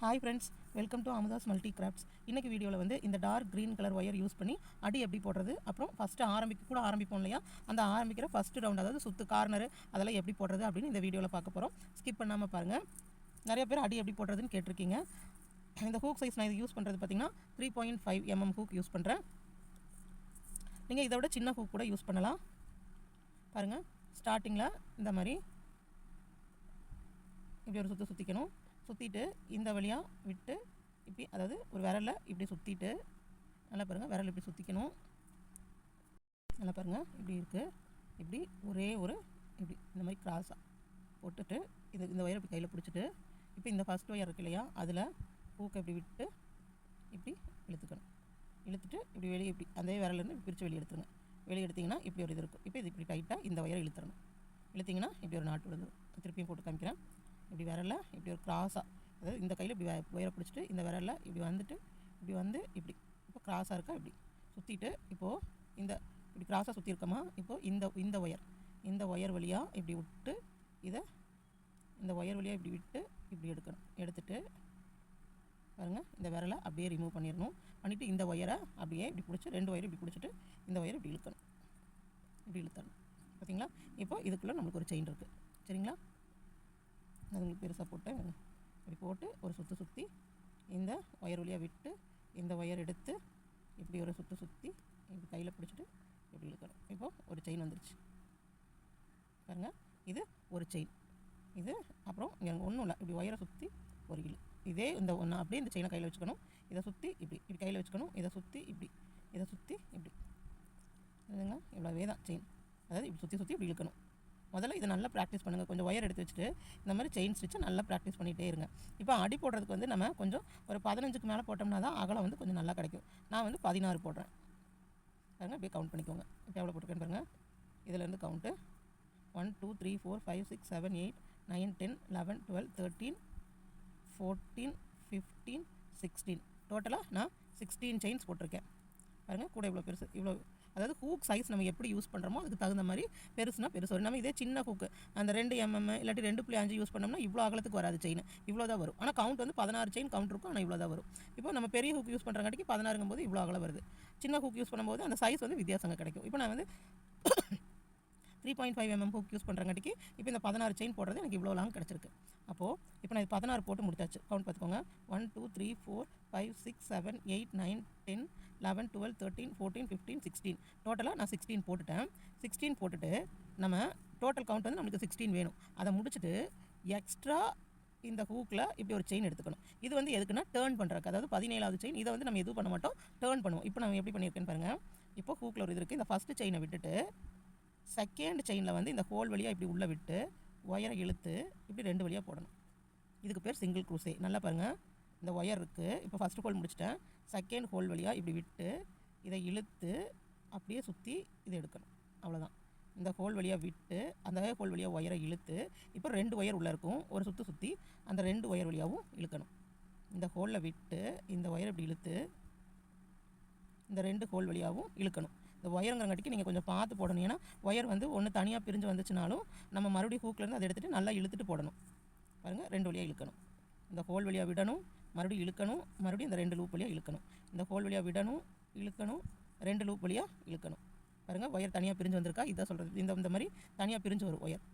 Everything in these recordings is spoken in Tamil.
Hi friends welcome to Amudha's multi crafts இன்றைக்கி வீடியோவில் வந்து இந்த dark green colour wire use பண்ணி அடி எப்படி போடுறது அப்புறம் ஃபஸ்ட்டு ஆரம்பிக்க கூட ஆரம்பிப்போம் இல்லையா? அந்த ஆரம்பிக்கிற ஃபஸ்ட்டு ரவுண்ட் அதாவது சுத்து கார்னர் அதெல்லாம் எப்படி போடுறது அப்படின்னு இந்த வீடியோவில் பார்க்க போகிறோம் ஸ்கிப் பண்ணாமல் பாருங்கள் நிறைய பேர் அடி எப்படி போடுறதுன்னு கேட்டிருக்கீங்க. இந்த ஹூக் சைஸ் நான் இது யூஸ் பண்ணுறது பார்த்தீங்கன்னா three point five mm hook use பண்ணுறேன் நீங்கள் இதை விட சின்ன ஹூக் கூட யூஸ் பண்ணலாம். பாருங்கள் ஸ்டார்டிங்கில் இந்த மாதிரி இப்படி ஒரு சுற்று சுற்றிக்கணும் சுற்றிட்டு இந்த வழியாக விட்டு இப்படி அதாவது ஒரு விரலை இப்படி சுற்றிட்டு நல்லா பாருங்கள் விரல் இப்படி சுற்றிக்கணும் நல்லா பாருங்கள் இப்படி இருக்குது இப்படி ஒரே ஒரு இப்படி இந்த மாதிரி கிராஸாக போட்டுட்டு இது இந்த ஒயர் இப்படி கையில் பிடிச்சிட்டு இப்போ இந்த ஃபஸ்ட் ஒயர் இருக்கு இல்லையா அதில் பூக்கை இப்படி விட்டு இப்படி இழுத்துக்கணும். இழுத்துட்டு இப்படி வெளியே இப்படி அதே விரலேருந்து பிரித்து வெளியே எடுத்துருங்க. வெளியே எடுத்திங்கன்னா இப்படி ஒரு இது இருக்கும். இப்போ இது இப்படி டைட்டாக இந்த ஒயரை இழுத்துறணும். இழுத்திங்கன்னா இப்படி ஒரு நாட்டு விழுந்துடும் திருப்பியும் போட்டு காமிக்கிறேன். இப்படி விரல இப்படி ஒரு க்ராஸாக அதாவது இந்த கையில் இப்படி ஒயரை பிடிச்சிட்டு இந்த விரலில் இப்படி வந்துட்டு இப்படி வந்து இப்படி இப்போ க்ராஸாக இருக்கா இப்படி சுற்றிட்டு இப்போது இந்த இப்படி க்ராஸாக சுற்றி இருக்கமா இப்போது இந்த இந்த ஒயர் இந்த ஒயர் வழியாக இப்படி விட்டு இதை இந்த ஒயர் வழியாக இப்படி விட்டு இப்படி எடுக்கணும் எடுத்துட்டு பாருங்கள் இந்த விரலை அப்படியே ரிமூவ் பண்ணிடணும் பண்ணிவிட்டு இந்த ஒயரை அப்படியே இப்படி பிடிச்சி ரெண்டு ஒயர் இப்படி பிடிச்சிட்டு இந்த ஒயரை இப்படி இழுக்கணும் இப்படி இழுத்தணும் பார்த்தீங்களா இப்போ இதுக்குள்ளே நம்மளுக்கு ஒரு செயின் இருக்குது சரிங்களா? அதுங்களுக்கு பெருசாக போட்டு இப்படி போட்டு ஒரு சுற்று சுற்றி இந்த ஒயர் வழியாக விட்டு இந்த ஒயர் எடுத்து இப்படி ஒரு சுற்று சுற்றி இப்படி கையில் பிடிச்சிட்டு இப்படி இழுக்கணும். இப்போது ஒரு செயின் வந்துருச்சு. பாருங்கள் இது ஒரு செயின் இது அப்புறம் இங்கே ஒன்றும் இல்லை. இப்படி ஒயரை சுற்றி ஒரு இழு. இதே இந்த ஒன்று அப்படியே இந்த செயினை கையில் வச்சுக்கணும். இதை சுற்றி இப்படி இப்படி கையில் வச்சுக்கணும். இதை சுற்றி இப்படி இதை சுற்றி இப்படி. இதுங்க இவ்வளோவே தான் செயின் அதாவது இப்படி சுற்றி சுற்றி இப்படி இழுக்கணும். முதல்ல இதை நல்லா ப்ராக்டிஸ் பண்ணுங்கள் கொஞ்சம் ஒயர் எடுத்து வச்சுட்டு இந்த மாதிரி செயின் ஸ்டிச்சை நல்லா ப்ராக்டிஸ் பண்ணிகிட்டே இருங்க. இப்போ அடி போடுறதுக்கு வந்து நம்ம கொஞ்சம் ஒரு பதினஞ்சுக்கு மேலே போட்டோம்னா தான் அகலம் வந்து கொஞ்சம் நல்லா கிடைக்கும். நான் வந்து பதினாறு போடுறேன். பாருங்கள் அப்படியே கவுண்ட் பண்ணிக்கோங்க. இப்போ எவ்வளோ போட்டுருக்கேன் பாருங்கள் இதுலேருந்து count one two three four five six seven eight nine ten eleven twelve thirteen fourteen fifteen sixteen டோட்டலாக நான் சிக்ஸ்டீன் செயின்ஸ் போட்டிருக்கேன். பாருங்கள் கூட இவ்வளோ பெருசு இவ்வளோ அதாவது ஹூக் சைஸ் நம்ம எப்படி யூஸ் பண்ணுறோமோ அதுக்கு தகுந்த மாதிரி பெருசுனா பெருசு. வரும் நம்ம இதே சின்ன ஹூக்கு அந்த ரெண்டு எம்எம் இல்லாட்டி ரெண்டு புள்ளி அஞ்சு யூஸ் பண்ணோம்னா இவ்வளோ அகலத்துக்கு வராது செயின் இவ்வளோ தான் வரும். ஆனால் கவுண்ட் வந்து பதினாறு செயின் கவுண்ட் இருக்கும். ஆனால் இவ்வளோ தான் வரும். இப்போ நம்ம பெரிய ஹூக் யூஸ் பண்ணுறங்காட்டிக்கு பதினாறுங்கும் போது இவ்வளோ அகலம் வருது. சின்ன ஹூக் யூஸ் பண்ணும்போது அந்த சைஸ் வந்து வித்தியாசங்க கிடைக்கும். இப்போ நான் வந்து three point five mm hook use பண்ணுறங்காட்டிக்கு இப்போ இந்த பதினாறு செயின் போடுறது எனக்கு இவ்வளோ லாங் கிடச்சிருக்கு. அப்போது இப்போ நான் இது பதினாறு போட்டு முடிச்சாச்சு. கவுண்ட் பார்த்துக்கோங்க. One two three four five six seven eight nine ten eleven twelve thirteen fourteen fifteen sixteen டோட்டலாக நான் சிக்ஸ்டீன் போட்டுட்டேன். சிக்ஸ்டீன் போட்டுட்டு நம்ம டோட்டல் கவுண்ட் வந்து நம்மளுக்கு சிக்ஸ்டீன் வேணும். அதை முடிச்சுட்டு எக்ஸ்ட்ரா இந்த ஹூக்கில் இப்படி ஒரு செயின் எடுத்துக்கணும். இது வந்து எதுக்குன்னா டேர்ன் பண்ணுறக்கு அதாவது பதினேழாவது செயின் இதை வந்து நம்ம எதுவும் பண்ண மாட்டோம். டேர்ன் பண்ணுவோம். இப்போ நம்ம எப்படி பண்ணியிருக்கேன்னு பாருங்கள் இப்போ ஹூக்கில் ஒரு இது இருக்குது இந்த ஃபஸ்ட்டு செயினை விட்டுட்டு செகண்ட் செயினில் வந்து இந்த ஹோல் வழியாக இப்படி உள்ளே விட்டு ஒயரை இழுத்து இப்படி ரெண்டு வழியாக போடணும். இதுக்கு பேர் சிங்கிள் க்ரூஸே நல்லா பாருங்கள் இந்த ஒயர் இருக்குது இப்போ ஃபஸ்ட்டு ஹோல் முடிச்சிட்டேன். செகண்ட் ஹோல் வழியாக இப்படி விட்டு இதை இழுத்து அப்படியே சுற்றி இதை எடுக்கணும். அவ்வளோதான் இந்த ஹோல் வழியாக விட்டு அந்த ஹோல் வழியாக ஒயரை இழுத்து இப்போ ரெண்டு ஒயர் உள்ளே இருக்கும். ஒரு சுற்று சுற்றி அந்த ரெண்டு ஒயர் வழியாகவும் இழுக்கணும். இந்த ஹோலில் விட்டு இந்த ஒயரை இப்படி இழுத்து இந்த ரெண்டு ஹோல் வழியாகவும் இழுக்கணும். இந்த ஒயருங்கிறங்காட்டிக்கு நீங்கள் கொஞ்சம் பார்த்து போடணும். ஏன்னா ஒயர் வந்து ஒன்று தனியாக பிரிஞ்சு வந்துச்சுனாலும் நம்ம மறுபடியும் ஹூக்லேருந்து அதை எடுத்துகிட்டு நல்லா இழுத்துட்டு போடணும். பாருங்கள் ரெண்டு வழியாக இழுக்கணும். இந்த ஹோல் வழியாக விடணும் மறுபடியும் இழுக்கணும் மறுபடியும் இந்த ரெண்டு லூப் வழியாக இழுக்கணும். இந்த ஹோல் வழியாக விடணும் இழுக்கணும் ரெண்டு லூப் வழியாக இழுக்கணும். பாருங்கள் ஒயர் தனியாக பிரிஞ்சு வந்திருக்கா? இதான் சொல்கிறது இந்த இந்த மாதிரி தனியாக பிரிஞ்சு வரும் ஒயர்.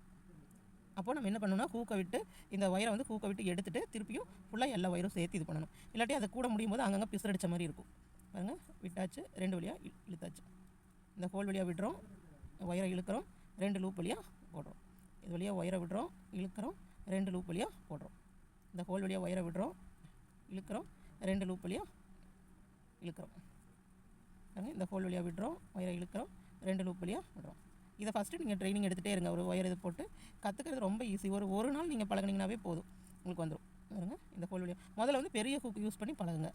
அப்போ நம்ம என்ன பண்ணணும்னா ஹூக்கை விட்டு இந்த ஒயரை வந்து ஹூக்கை விட்டு எடுத்துகிட்டு திருப்பியும் ஃபுல்லாக எல்லா ஒயரும் சேர்த்து இது பண்ணணும். இல்லாட்டி அதை கூட முடியும் போது அங்கங்கே பிசுரடித்த மாதிரி இருக்கும். பாருங்கள் விட்டாச்சு ரெண்டு வழியாக இழுத்தாச்சு. இந்த ஹோல் வழியாக விடுறோம். ஒயரை இழுக்கிறோம். ரெண்டு லூப் வழியாக போடுறோம். இது வழியாக ஒயரை விடுறோம். இழுக்கிறோம். ரெண்டு லூப் வழியாக போடுறோம். இந்த ஹோல் வழியாக ஒயரை விடுறோம். இழுக்கிறோம். ரெண்டு லூப் வழியாக இழுக்கிறோம். இந்த ஹோல் வழியாக விடுறோம். ஒயரை இழுக்கிறோம். ரெண்டு லூப் வழியாக விடுறோம். இதை ஃபஸ்ட்டு நீங்கள் ட்ரைனிங் எடுத்துகிட்டே இருங்க. ஒரு ஒயர் இது போட்டு கற்றுக்கிறது ரொம்ப ஈஸி ஒரு ஒரு நாள் நீங்கள் பழகினீங்கனாவே போதும். உங்களுக்கு வந்துடும் பாருங்க இந்த ஹோல் வழியாக முதல்ல வந்து பெரிய ஹூக் யூஸ் பண்ணி பழகுங்க.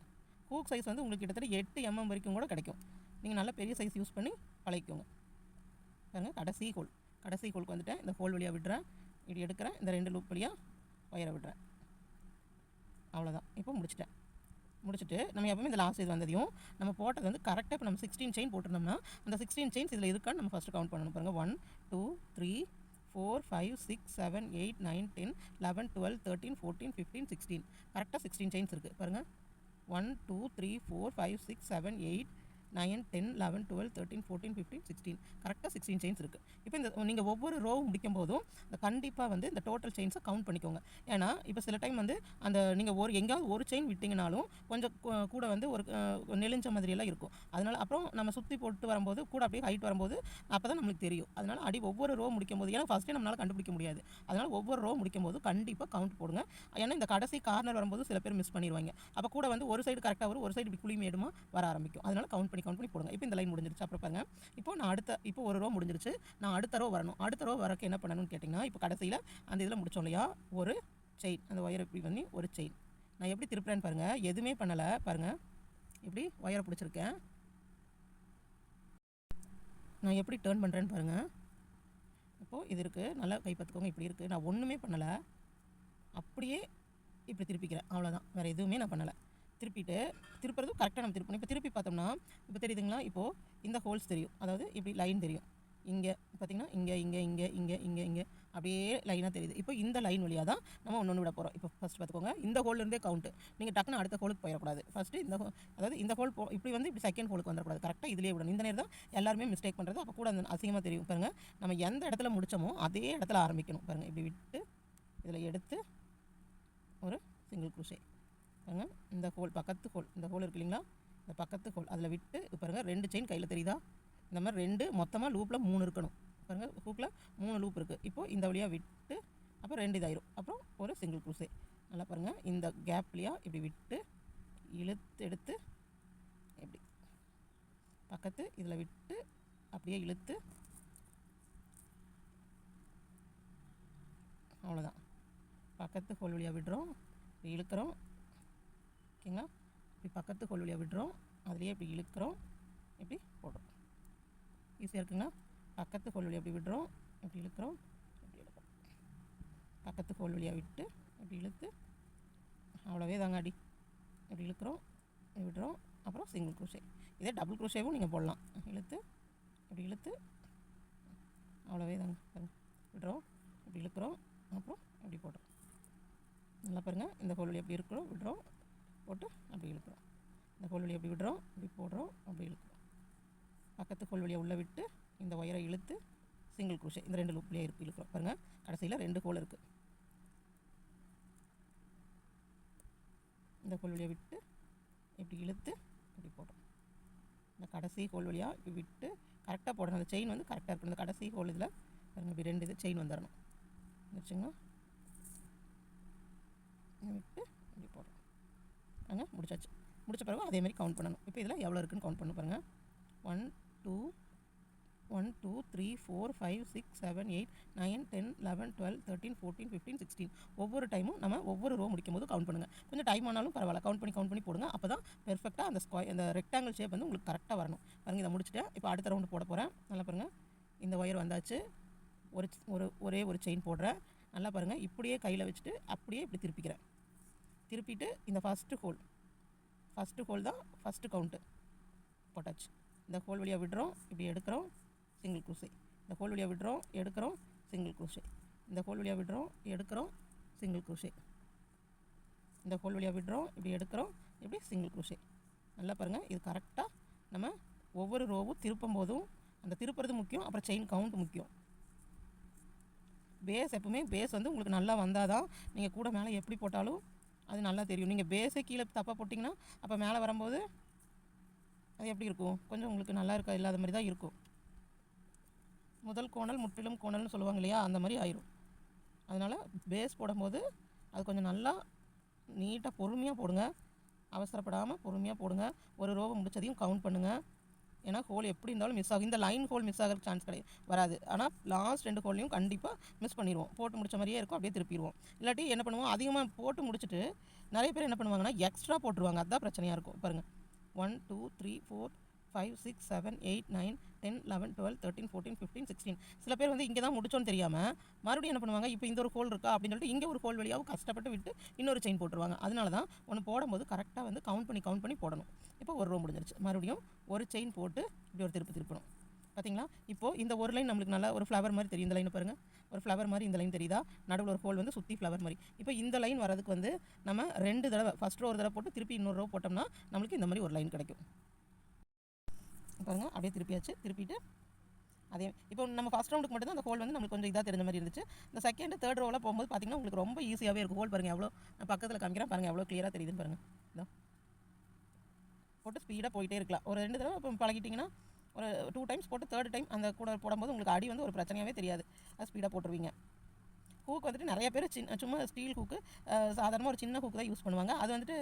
ஹூக் சைஸ் வந்து உங்களுக்கு கிட்டத்தட்ட எட்டு எம்எம் வரைக்கும் கூட கிடைக்கும். நீங்கள் நல்லா பெரிய சைஸ் யூஸ் பண்ணி பழகிக்கோங்க பாருங்கள் கடைசி ஹோல் கடைசி ஹோலுக்கு வந்துட்டேன். இந்த ஹோல் வழியாக விடுறேன். இப்படி எடுக்கிறேன். இந்த ரெண்டு லூப் வழியாக ஒயரை விடுறேன். அவ்வளோதான் இப்போ முடிச்சிட்டேன். முடிச்சுட்டு நம்ம எப்பவுமே இந்த லாஸ்ட் இது வந்ததையும் நம்ம போட்டது வந்து கரெக்டாக இப்போ நம்ம சிக்ஸ்டீன் செயின் போட்டிருந்தோம்னா அந்த சிக்ஸ்டீன் செயின்ஸ் இதில் இருக்கான்னு நம்ம ஃபஸ்ட்டு கவுண்ட் பண்ணணும். பாருங்கள் one two three four five six seven eight nine ten eleven twelve thirteen fourteen fifteen sixteen கரெக்டாக சிக்ஸ்டீன் செயின்ஸ் இருக்குது பாருங்கள் one two three four five six seven eight nine ten eleven twelve thirteen fourteen fifteen sixteen. கரெக்டாக சிக்ஸ்டீன் செயின்ஸ் இருக்குது இப்போ இந்த நீங்கள் ஒவ்வொரு ரோ முடிக்கும் போதும் இந்த கண்டிப்பாக வந்து இந்த டோட்டல் செயின்ஸை கவுண்ட் பண்ணிக்கோங்க. ஏன்னா இப்போ சில டைம் வந்து அந்த நீங்கள் ஒரு எங்கேயாவது ஒரு செயின் விட்டிங்கனாலும் கொஞ்சம் கூட வந்து ஒரு நெளிஞ்ச மாதிரியெல்லாம் இருக்கும். அதனால் அப்புறம் நம்ம சுற்றி போட்டு வரும்போது கூட அப்படியே ஹைட் வரும்போது அப்போ தான் நம்மளுக்கு தெரியும். அதனால் அடி ஒவ்வொரு ரோ முடிக்கும் போது ஏன்னா ஃபஸ்ட்டே நம்மளால் கண்டுபிடிக்க முடியாது. அதனால் ஒவ்வொரு ரோ முடிக்கும் போது கண்டிப்பாக கவுண்ட் போடுங்க. ஏன்னா இந்த கடைசி கார்னர் வரும்போது சில பேர் மிஸ் பண்ணிடுவாங்க அப்போ கூட வந்து ஒரு சைடு கரெக்டாக வரும் ஒரு சைடு இப்படி குழி வர ஆரம்பிக்கும். அதனால் கவுண்ட் பண்ணி கவுண்ட் பண்ணி போடுங்க. இப்போ இந்த லைன் முடிஞ்சிருச்சு. அப்புறம் பாருங்க. இப்போ நான் அடுத்த இப்போ ஒரு ரோ முடிஞ்சிருச்சு. நான் அடுத்த ரோ வரணும். அடுத்த ரோ வரக்கு என்ன பண்ணணும்னு கேட்டிங்கன்னா இப்போ கடைசியில் அந்த இதில் முடிச்சோம் இல்லையா? ஒரு செயின் அந்த ஒயரை இப்படி பண்ணி ஒரு செயின் நான் எப்படி திருப்புறேன்னு பாருங்கள் எதுவுமே பண்ணலை. பாருங்கள் இப்படி ஒயரை பிடிச்சிருக்கேன். நான் எப்படி டேர்ன் பண்ணுறேன்னு பாருங்கள் இப்போது இது இருக்குது நல்லா கை பார்த்துக்கோங்க. இப்படி இருக்குது நான் ஒன்றுமே பண்ணலை. அப்படியே இப்படி திருப்பிக்கிறேன். அவ்வளோதான் வேறு எதுவுமே நான் பண்ணலை. திருப்பிட்டு திருப்புறதும் கரெக்டாக நம்ம திருப்பணும். இப்போ திருப்பி பார்த்தோம்னா இப்போ தெரியுதுங்களா? இப்போது இந்த ஹோல்ஸ் தெரியும். அதாவது இப்படி லைன் தெரியும். இங்கே பார்த்தீங்கன்னா இங்கே இங்கே இங்கே இங்கே இங்கே இங்கே அப்படியே லைனாக தெரியுது. இப்போ இந்த லைன் வழியாக தான் நம்ம ஒன்று ஒன்று விட போகிறோம் இப்போ ஃபஸ்ட் பார்த்துக்கோங்க. இந்த ஹோல்லேருந்தே கவுண்ட்டு நீங்கள் டக்குன்னு அடுத்த ஹோலுக்கு போயிடக்கூடாது. ஃபஸ்ட்டு இந்த ஹோ அதாவது இந்த ஹோல் போ இப்படி வந்து இப்படி செகண்ட் ஹோலுக்கு வந்துடக்கூடாது. கரெக்டாக இதிலே விடணும். இந்த நேரம் தான் எல்லாருமே மிஸ்டேக் பண்ணுறது அப்போ கூட அந்த அசிங்கமாக தெரியும். பாருங்கள் நம்ம எந்த இடத்துல முடித்தோமோ அதே இடத்துல ஆரம்பிக்கணும். பாருங்கள் இப்படி விட்டு இதில் எடுத்து ஒரு சிங்கிள் குருஷை பாருங்க. இந்த ஹோல் பக்கத்து ஹோல் இந்த ஹோல் இருக்கு இல்லைங்களா? இந்த பக்கத்து ஹோல் அதில் விட்டு பாருங்கள் ரெண்டு செயின் கையில் தெரியுதா? இந்த மாதிரி ரெண்டு மொத்தமாக லூப்பில் மூணு இருக்கணும். பாருங்கள் ஹூக்கில் மூணு லூப் இருக்குது இப்போது இந்த வழியாக விட்டு அப்புறம் ரெண்டு இதாயிரும். அப்புறம் ஒரு சிங்கிள் குரூஸே நல்லா பாருங்கள் இந்த கேப்லையாக இப்படி விட்டு இழுத்து எடுத்து இப்படி. பக்கத்து இதில் விட்டு அப்படியே இழுத்து அவ்வளோதான் பக்கத்து ஹோல் வழியாக விடுறோம் இழுக்கிறோம் ஓகேங்களா இப்படி பக்கத்து ஹோல் வழியாக விடுறோம். அதுலேயே இப்படி இழுக்கிறோம். இப்படி போடுறோம். ஈஸியாக இருக்குங்களா? பக்கத்து ஹோல் வழியாக இப்படி விடுறோம். இப்படி இழுக்கிறோம். இப்படி இழுக்கிறோம் பக்கத்து ஹோல் வழியாக விட்டு இப்படி இழுத்து அவ்வளோவே தாங்க அடி. இப்படி இழுக்கிறோம். விடுறோம். அப்புறம் சிங்கிள் குரோஷே இதே டபுள் குரோஷேவும் நீங்கள் போடலாம். இழுத்து இப்படி இழுத்து அவ்வளோவே தாங்க. விடுறோம். இப்படி இழுக்கிறோம். அப்புறம் இப்படி போடுறோம். நல்லா பாருங்கள் இந்த ஹோல் வழி எப்படி இருக்கிறோம். விடுறோம். போட்டு அப்படி இழுக்கிறோம். இந்த கோல் வழியை எப்படி விடுறோம் இப்படி போடுறோம் அப்படி இழுக்கிறோம். பக்கத்து கோல் வழியை உள்ளே விட்டு இந்த ஒயரை இழுத்து சிங்கிள் குருஷை இந்த ரெண்டு லூப்லேயே இருக்கு இழுக்கிறோம். பாருங்கள் கடைசியில் ரெண்டு கோல் இருக்குது இந்த கோல் வழியை விட்டு இப்படி இழுத்து இப்படி போடுறோம். இந்த கடைசி கோல் வழியாக இப்படி விட்டு கரெக்டாக போடணும். அந்த செயின் வந்து கரெக்டாக இருக்கணும். இந்த கடைசி கோல் இதில் பாருங்க இப்படி ரெண்டு இது செயின் வந்துடணும் வச்சுங்க விட்டு பாருங்க முடிச்சாச்சு. முடிச்ச பிறகு அதே மாதிரி கவுண்ட் பண்ணணும். இப்போ இதில் எவ்வளோ இருக்குன்னு கவுண்ட் பண்ண பாருங்கள் one two one two three four five six seven eight nine ten eleven twelve thirteen fourteen fifteen sixteen ஒவ்வொரு டைமும் நம்ம ஒவ்வொரு ரோ முடிக்கும் போது கவுண்ட் பண்ணுங்கள் கொஞ்சம் டைம் ஆனாலும் பரவாயில்ல. கவுண்ட் பண்ணி கவுண்ட் பண்ணி போடுங்க. அப்போ தான் பெர்ஃபெக்டாக அந்த ஸ்கொயர் அந்த ரெக்டாங்கிள் ஷேப் வந்து உங்களுக்கு கரெக்டாக வரணும். பாருங்கள் இதை முடிச்சுட்டேன் இப்போ அடுத்த ரவுண்டு போட போகிறேன் நல்லா பாருங்கள் இந்த ஒயர் வந்தாச்சு. ஒரு ஒரு ஒரே ஒரு செயின் போடுறேன். நல்லா பாருங்கள் இப்படியே கையில் வச்சுட்டு அப்படியே இப்படி திருப்பிக்கிறேன். திருப்பிட்டு இந்த ஃபஸ்ட்டு ஹோல் ஃபஸ்ட்டு ஹோல் தான் ஃபஸ்ட்டு கவுண்ட்டு போட்டாச்சு. இந்த ஹோல் வழியாக விடுறோம் இப்படி எடுக்கிறோம் சிங்கிள் குருசை இந்த ஹோல் வழியாக விடுறோம் எடுக்கிறோம் சிங்கிள் குருசை இந்த ஹோல் வழியாக விடுறோம் எடுக்கிறோம் சிங்கிள் குருசை இந்த ஹோல் வழியாக விடுறோம் இப்படி எடுக்கிறோம் இப்படி சிங்கிள் குருசை நல்லா பாருங்கள் இது கரெக்டாக நம்ம ஒவ்வொரு ரோவும் திருப்பும் போதும். அந்த திருப்புறது முக்கியம் அப்புறம் செயின் கவுண்ட் முக்கியம். பேஸ் எப்பவுமே பேஸ் வந்து உங்களுக்கு நல்லா வந்தால் தான் நீங்கள் கூட மேலே எப்படி போட்டாலும் அது நல்லா தெரியும். நீங்கள் பேஸே கீழே தப்பாக போட்டிங்கன்னா அப்போ மேலே வரும்போது அது எப்படி இருக்கும்? கொஞ்சம் உங்களுக்கு நல்லா இருக்கா இல்லாத மாதிரி தான் இருக்கும். முதல் கோணல் முற்றிலும் கோணல்னு சொல்லுவாங்க இல்லையா அந்த மாதிரி ஆயிரும். அதனால் பேஸ் போடும்போது அது கொஞ்சம் நல்லா நீட்டாக பொறுமையாக போடுங்க. அவசரப்படாமல் பொறுமையாக போடுங்க. ஒரு ரோவை முடித்ததையும் கவுண்ட் பண்ணுங்கள் ஏன்னா ஹோல் எப்படி இருந்தாலும் மிஸ் ஆகும். இந்த லைன் ஹோல் மிஸ் ஆகிற சான்ஸ் கிடையாது. வராது. ஆனால் லாஸ்ட் ரெண்டு ஹோல்லையும் கண்டிப்பாக மிஸ் பண்ணிடுவோம் போட்டு முடிச்ச மாதிரியே இருக்கும். அப்படியே திருப்பிடுவோம் இல்லாட்டி என்ன பண்ணுவோம்? அதிகமாக போட்டு முடிச்சுட்டு நிறைய பேர் என்ன பண்ணுவாங்கன்னா எக்ஸ்ட்ரா போட்டுருவாங்க. அதுதான் பிரச்சனையாக இருக்கும். பாருங்கள் one two three four five six seven eight nine ten eleven twelve thirteen fourteen fifteen sixteen சில பேர் வந்து இங்கே தான் முடிச்சோன்னு தெரியாமல் மறுபடியும் என்ன பண்ணுவாங்க இப்போ இந்த ஒரு ஹோல் இருக்கா அப்படின்னு சொல்லிட்டு இங்கே ஒரு ஹோல் வழியாகவும் கஷ்டப்பட்டு விட்டு இன்னொரு செயின் போட்டுருவாங்க. அதனால தான் ஒன்று போடும்போது கரெக்டாக வந்து கவுண்ட் பண்ணி கவுண்ட் பண்ணி போடணும். இப்போ ஒரு ரோ முடிஞ்சிருச்சு. மறுபடியும் ஒரு செயின் போட்டு இப்படி ஒரு திருப்பு திருப்பணும். பார்த்தீங்களா இப்போது இந்த ஒரு லைன் நம்மளுக்கு நல்லா ஒரு ஃப்ளவர் மாதிரி தெரியும். இந்த லைனை பாருங்கள் ஒரு ஃப்ளவர் மாதிரி இந்த லைன் தெரியுதா? நடுவில் ஒரு ஹோல் வந்து சுற்றி ஃப்ளவர் மாதிரி. இப்போ இந்த லைன் வரதுக்கு வந்து நம்ம ரெண்டு தடவை ஃபஸ்ட் ரோ ஒரு தடவை போட்டு திருப்பி இன்னொரு ரோ போட்டோம்னா நம்மளுக்கு இந்த மாதிரி ஒரு லைன் கிடைக்கும். பாருங்கள் அப்படியே திருப்பியாச்சு. திருப்பிட்டு அதே இப்போ நம்ம ஃபஸ்ட் ரவுண்டுக்கு மட்டும் தான் அந்த ஹோல் வந்து நம்மளுக்கு கொஞ்சம் இதாக தெரிஞ்ச மாதிரி இருந்துச்சு. இந்த செகண்ட் தேர்ட் ரோவில் போகும்போது பார்த்தீங்கன்னா உங்களுக்கு ரொம்ப ஈஸியாகவே இருக்கும். ஹோல் பாருங்கள் எவ்வளோ நான் பக்கத்தில் காமிக்கிறேன். பாருங்கள் எவ்வளோ க்ளியராக தெரியுதுன்னு பாருங்கள் இதோ. போட்டு ஸ்பீடாக போயிட்டே இருக்கலாம். ஒரு ரெண்டு தடவை இப்போ பழகிட்டிங்கன்னா ஒரு டூ டைம்ஸ் போட்டு தேர்ட் டைம் அந்த கூட போடும்போது உங்களுக்கு அடி வந்து ஒரு பிரச்சனையாகவே தெரியாது. அது ஸ்பீடாக போட்டுருவீங்க. ஹூக் வந்துட்டு நிறைய பேர் சின்ன சும்மா ஸ்டீல் ஹூக்கு சாதாரணமாக ஒரு சின்ன ஹூக் தான் யூஸ் பண்ணுவாங்க. அது வந்துட்டு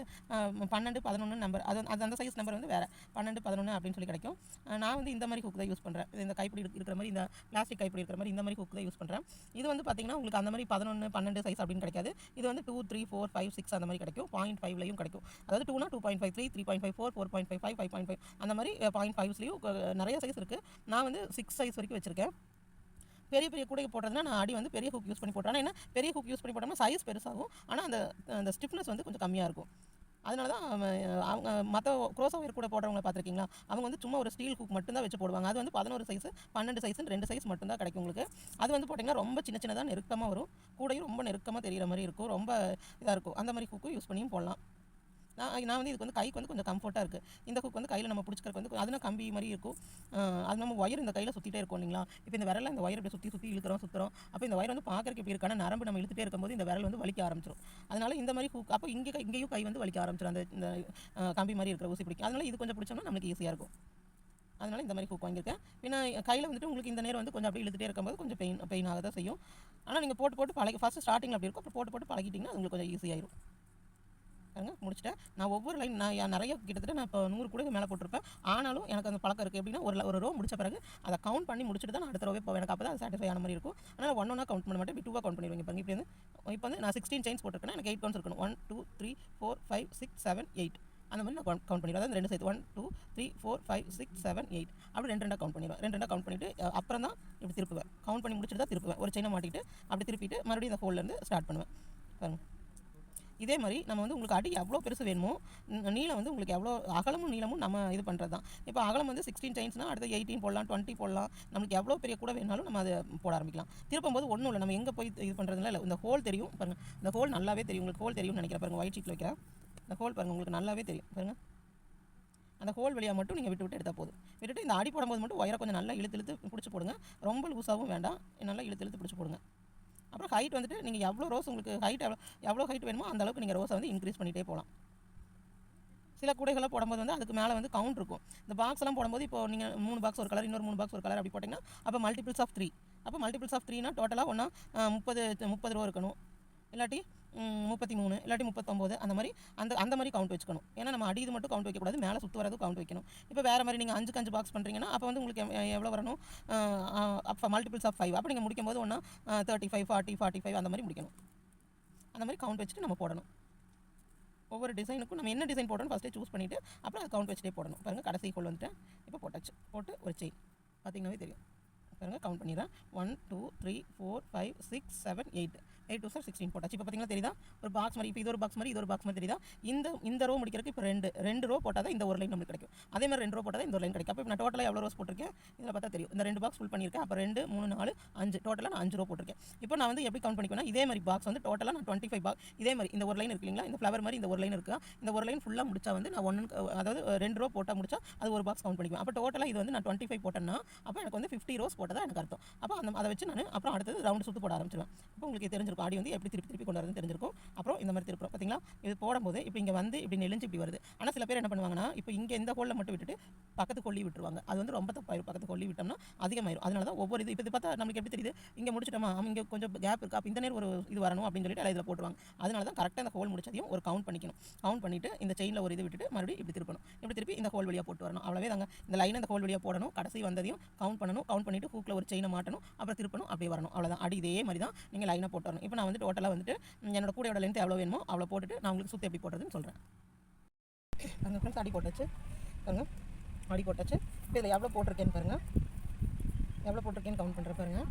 பன்னெண்டு பதினொன்று நம்பர் அது அது அந்த சைஸ் நம்பர் வந்து வேறு. பன்னெண்டு பதினொன்று அப்படின்னு சொல்லி கிடைக்கும். நான் வந்து இந்த மாதிரி ஹூக் தான் யூஸ் பண்ணுறேன் இந்த கைப்பிடி இருக்கிற மாதிரி இந்த பிளாஸ்டிக் கைப்பிடி இருக்கிற மாதிரி இந்த மாதிரி ஹூக் தான் யூஸ் பண்ணுறேன் இது வந்து பார்த்தீங்கன்னா உங்களுக்கு அந்த மாதிரி பதினொன்று பன்னெண்டு சைஸ் அப்படின்னு கிடைக்காது. இது வந்து two three four five six அந்த மாதிரி கிடைக்கும். பாயிண்ட் ஃபைவ்லையும் கிடைக்கும். அதாவது டூனா two point five three three point five four four point five five five point five அந்த மாதிரி பாயிண்ட் ஃபைவ்ஸ்லையும் நிறைய சைஸ் இருக்குது நான் வந்து சிக்ஸ் சைஸ் வரைக்கும் வச்சுருக்கேன். பெரிய பெரிய கூடை போடுறதுனா நான் அடி வந்து பெரிய ஹூக் யூஸ் பண்ணி போட்டேன் ஏன்னா பெரிய ஹூக் யூஸ் பண்ணி போட்டோம்னா சைஸ் பெருசாகும். ஆனால் அந்த அந்த ஸ்டிஃப்னஸ் வந்து கொஞ்சம் கம்மியாக இருக்கும். அதனால தான் அவங்க மற்ற க்ரோஸ் ஒயர் கூட போடுறவங்க பார்த்துருக்கீங்களா? அவங்க வந்து சும்மா ஒரு ஸ்டீல் ஹூக் மட்டும்தான் வச்சு போடுவாங்க. அது வந்து பதினோரு சைஸ் பன்னெண்டு சைஸ் ரெண்டு சைஸ் மட்டும்தான் கிடைக்கும் உங்களுக்கு. அது வந்து போட்டிங்கன்னா ரொம்ப சின்ன சின்னதாக நெருக்கமாக வரும். கூடையும் ரொம்ப நெருக்கமாக தெரிகிற மாதிரி இருக்கும். ரொம்ப இதாக இருக்கும். அந்த மாதிரி ஹூக்கும் யூஸ் பண்ணியும் போடலாம். நான் நான் வந்து இதுக்கு வந்து கைக்கு வந்து கொஞ்சம் கம்ஃபர்ட்டாக இருக்குது இந்த குக் வந்து கையில் நம்ம பிடிச்சிக்கிறதுக்கு வந்து அதுனா கம்பி மாதிரி இருக்கும். அது நம்ம ஒயர் இந்த கையில் சுற்றிட்டே இருக்கும் இல்லைங்களா? இப்போ இந்த விரலில் இந்த ஒயர் இப்படி சுற்றி சுற்றி இழுக்கிறோம் சுற்றுறோம் அப்போ இந்த ஒயர் வந்து பார்க்குறக்கு எப்படி இருக்கான நரம்பு நம்ம இழுத்துட்டே இருக்கும்போது இந்த விரல் வந்து வலிக்க ஆரம்பிச்சிடும் அதனால இந்த மாதிரி ஹூக் அப்போ இங்கே இங்கேயும் கை வந்து வலிக்க ஆரம்பிச்சிடும் அந்த இந்த கம்பி மாதிரி இருக்கிற ஊசி பிடிக்கும் அதனால் இது கொஞ்சம் பிடிச்சோம்னா நமக்கு ஈஸியாக இருக்கும். அதனால் இந்த மாதிரி ஹூக் வாங்கியிருக்கேன். பின்ன கையில் வந்துட்டு உங்களுக்கு இந்த நேரம் வந்து கொஞ்சம் அப்படியே இழுத்துட்டே இருக்கும்போது கொஞ்சம் பெயின் பெயின் ஆக தான் செய்யும். ஆனால் நீங்கள் போட்டு போட்டு பழகி ஃபஸ்ட்டு ஸ்டார்டிங் அப்படி இருக்கும். அப்புறம் போட்டு போட்டு பழகிட்டிங்கன்னா உங்களுக்கு கொஞ்சம் ஈஸியாயிரும் பாருங்க முடிச்சிட்டேன். நான் ஒவ்வொரு லைன் நான் நிறைய கிட்டத்தட்ட நான் இப்போ நூறு கூட மேலே போட்டிருப்பேன். ஆனாலும் எனக்கு அந்த பழக்கம் இருக்குது எப்படின்னா ஒரு ஒரு ரோ முடிச்ச பிறகு அதை கவுண்ட் பண்ணி முடிச்சுட்டு தான் நான் அடுத்த ரோவே போவேன். எனக்கு அப்போ தான் சாட்டிஸ்ஃபை ஆன மாதிரி இருக்கும். அதனால் ஒன் ஒன்றா கவுண்ட் பண்ண மாட்டேன். இப்படி டூவாக கவுண்ட் பண்ணிடுவீங்க இப்போ இப்போ வந்து இப்போ வந்து நான் சிக்ஸ்டீன் செயின்ஸ் போட்டிருக்கேன் எனக்கு எயிட் கவுண்ட்ஸ் இருக்கணும். One two three four five six seven eight அந்த மாதிரி நான் கவுண்ட் பண்ணிடுவேன். அதாவது ரெண்டு சேர்த்து one two three four five six seven eight அப்படி ரெண்டு ரெண்டாக கவுண்ட் பண்ணிடுவேன். ரெண்டு ரெண்டாக கவுண்ட் பண்ணிவிட்டு அப்புறம் தான் இப்படி திருப்புவேன். கவுண்ட் பண்ணி முடிச்சுட்டு தான் திருப்புவேன். ஒரு செயினை மாட்டிட்டு அப்படி திருப்பிட்டு மறுபடியும் இந்த ஹோல்லேருந்து ஸ்டார்ட் பண்ணுவேன். பாருங்கள் இதே மாதிரி நம்ம வந்து உங்களுக்கு அடி எவ்வளோ பெருசு வேணுமோ நீளம் வந்து உங்களுக்கு எவ்வளோ அகலமும் நீளமும் நம்ம இது பண்ணுறது தான் இப்போ அகலம் வந்து சிக்ஸ்டீன் சைன்ஸ்னால் அடுத்து எயிட்டீன் போடலாம் டுவெண்ட்டி போடலாம். நம்மளுக்கு எவ்வளோ பெரிய கூட வேணாலும் நம்ம அதை போட ஆரம்பிக்கலாம். திருப்பும்போது ஒன்றும் இல்லை நம்ம எங்கே போய் இது பண்ணுறதுல இல்லை இந்த ஹோல் தெரியும். பாருங்கள் இந்த ஹோல் நல்லாவே தெரியும். உங்களுக்கு ஹோல் தெரியும்னு நினைக்கிறேன். பாருங்கள் ஒயிட் ஷீட்டில் வைக்கிறேன். இந்த ஹோல் பாருங்கள் உங்களுக்கு நல்லாவே தெரியும். பாருங்கள் அந்த ஹோல் வழியாக மட்டும் நீங்கள் விட்டு விட்டு எடுத்தால் போதும். விட்டுட்டு இந்த அடி போடும்போது மட்டும் ஒயரை கொஞ்சம் நல்லா இழுத்து இழுத்து பிடிச்சி போடுங்க. ரொம்ப லூஸாகவும் வேண்டாம். நல்லா இழுத்து இழுத்து பிடிச்சி போடுங்க. அப்புறம் ஹைட் வந்துட்டு நீங்கள் எவ்வளோ ரோஸ் உங்களுக்கு ஹைட் எவ்வளோ எவ்வளோ ஹைட் வேணுமோ அந்த அளவுக்கு நீங்கள் ரோஸை வந்து இன்க்ரீஸ் பண்ணிகிட்டே போகலாம். சில கூடைகளை போடும்போது வந்து அதுக்கு மேலே வந்து கவுண்ட் இருக்கும். இந்த பாக்ஸ் எல்லாம் போடும்போது இப்போ நீங்கள் மூணு பாக்ஸ் ஒரு கலர் இன்னொரு மூணு பாக்ஸ் ஒரு கலர் அப்படி போட்டிங்கன்னா அப்போ மல்டிபிள்ஸ் ஆஃப் த்ரீ அப்போ மல்டிபிள்ஸ் ஆஃப் த்ரீனா டோட்டலாக ஒன்றா முப்பது முப்பது ரூபா இருக்கணும். இல்லாட்டி முப்பத்தி மூணு இல்லாட்டி முப்பத்தொம்போது அந்த மாதிரி அந்த அந்த மாதிரி கவுண்ட் வச்சுக்கணும். ஏன்னா நம்ம அடி இது மட்டும் கவுண்ட் வைக்கக்கூடாது மேலே சுற்று வரது கவுண்ட் வைக்கணும். இப்போ வேறு மாதிரி நீங்கள் அஞ்சுக்கு அஞ்சு பாக்ஸ் பண்ணுறீங்கன்னா அப்போ வந்து உங்களுக்கு எவ்வளோ வரணும்? அப்போ மல்டிபிள்ஸ் ஆஃப் ஃபைவ் அப்போ நீங்கள் முடிக்கும் போது ஒன்றா thirty five forty forty five அந்த மாதிரி முடிக்கணும். அந்த மாதிரி கவுண்ட் வச்சுட்டு நம்ம போடணும். ஒவ்வொரு டிசைனுக்கும் நம்ம என்ன டிசைன் போடணும் ஃபஸ்ட்டே சூஸ் பண்ணிவிட்டு அப்புறம் அது கவுண்ட் வச்சுட்டே போடணும். பாருங்கள் கடைசி ஹோல் வந்துட்டேன் இப்போ போட்டாச்சு. போட்டு ஒரு செயின் பார்த்தீங்கன்னாவே தெரியும். பாருங்கள் கவுண்ட் பண்ணிடுறேன். One two three four five six seven eight eight two sir sixteen போட்டாச்சு. இப்போ பார்த்தீங்கன்னா தெரியுதா? ஒரு பாக்ஸ் மாதிரி இப்போ இது ஒரு பாக்ஸ் மாதிரி இது ஒரு பாக்ஸ் மாதிரி தெரியுதா? இந்த இந்த ரோ முடிக்கிறதுக்கு இப்போ ரெண்டு ரெண்டு ரோ போட்டால் தான் இந்த ஒரு லைன் நம்மளுக்கு கிடைக்கும். அதே மாதிரி ரெண்டு ரோ போட்டால் தான் இந்த ஒரு லைன் கிடைக்கும். அப்போ நான் டோட்டலாக எவ்வளோ ரோஸ் போட்டிருக்கேன்? இதில் பார்த்தா தெரியும். இந்த ரெண்டு பாக்ஸ் ஃபுல் பண்ணியிருக்கேன். அப்போ ரெண்டு மூணு நாலு அஞ்சு. டோட்டலாக நான் அஞ்சு ரோ போட்டிருக்கேன். இப்போ நான் வந்து எப்படி கவுண்ட் பண்ணிக்குவேன்னா இதே மாதிரி பாக்ஸ் வந்து டோட்டலாக நான் டுவெண்ட்டி ஃபைவ் பாக்ஸ் இதே மாதிரி இந்த ஒரு லைன் இருக்கு இல்லைங்களா? இந்த ஃப்ளவர் மாதிரி இந்த ஒரு லைன் இருக்கா? இந்த ஒரு லைன் ஃபுல்லாக முடிச்சா வந்து நான் ஒன்று அதாவது ரெண்டு ரோ போட்டால் முடிச்சா அது ஒரு பாக்ஸ் கவுண்ட் பண்ணிக்குவேன். அப்போ டோட்டலாக இது வந்து நான் டுவெண்ட்டி ஃபைவ் போட்டேன்னா அப்போ எனக்கு வந்து ஃபிஃப்டி ரோஸ் போட்டதா எனக்கு அர்த்தம். அப்போ அந்த அதை வச்சு நான் அப்புறம் அடுத்தது ரவுண்ட் சுற்று போட ஆரம்பிச்சிருவேன். இப்போ உங்களுக்கு இருக்கும் ஆடி வந்து எப்படி திருப்பி திருப்பி கொண்டு வரதுன்னு தெரிஞ்சிருக்கும். அப்புறம் இந்த மாதிரி திருப்போம் பார்த்தீங்களா இது போடும்போது இப்போ இங்கே வந்து இப்படி நெளிஞ்சு இப்படி வருது. ஆனால் சில பேர் என்ன பண்ணுவாங்கன்னா இப்போ இங்கே இந்த கோலில் மட்டும் விட்டுட்டு பக்கத்து கொல்லி விட்டுருவாங்க. அது வந்து ரொம்ப தப்பாயிரும். பக்கத்து கொல்லி விட்டோம்னா அதிகமாயிரும். அதனால தான் ஒவ்வொரு இது இப்போ இது பார்த்தா நம்மளுக்கு எப்படி தெரியுது? இங்கே முடிச்சிட்டோமா? இங்கே கொஞ்சம் கேப் இருக்கா? அப்போ இந்த நேரம் ஒரு இது வரணும் அப்படின்னு சொல்லிட்டு இதில் போட்டுருவாங்க. அதனால தான் கரெக்டாக அந்த ஹோல் முடிச்சதையும் ஒரு கவுண்ட் பண்ணிக்கணும். கவுண்ட் பண்ணிட்டு இந்த செயினில் ஒரு இது விட்டுட்டு மறுபடியும் இப்படி திருப்பணும். இப்படி திருப்பி இந்த ஹோல் வழியாக போட்டு வரணும். அவ்வளவே தாங்க. இந்த லைனை இந்த ஹோல் வழியாக போடணும். கடைசி வந்ததையும் கவுண்ட் பண்ணணும். கவுண்ட் பண்ணிட்டு ஹூக்கில் ஒரு செயினை மாட்டணும். அப்புறம் திருப்பணும். அப்படியே வரணும். அவ்வளோதான் அடி இதே மாதிரி தான் நீங்கள் லைனை போட்டு வரணும். இப்போ நான் வந்து டோட்டலாக வந்துட்டு என்னோட கூடையோட லென்த் எவ்வளோ வேணுமோ அவ்வளோ போட்டுட்டு நான் உங்களுக்கு சுற்றி எப்படி போடுறதுன்னு சொல்கிறேன் அங்கே ஃப்ரெண்ட்ஸ் அடி போட்டாச்சு. பாருங்க அடி போட்டாச்சு. இப்போ இதில் எவ்வளோ போட்டிருக்கேன்னு பாருங்கள் எவ்வளோ போட்டிருக்கேன்னு கவுண்ட் பண்ணுற பாருங்க.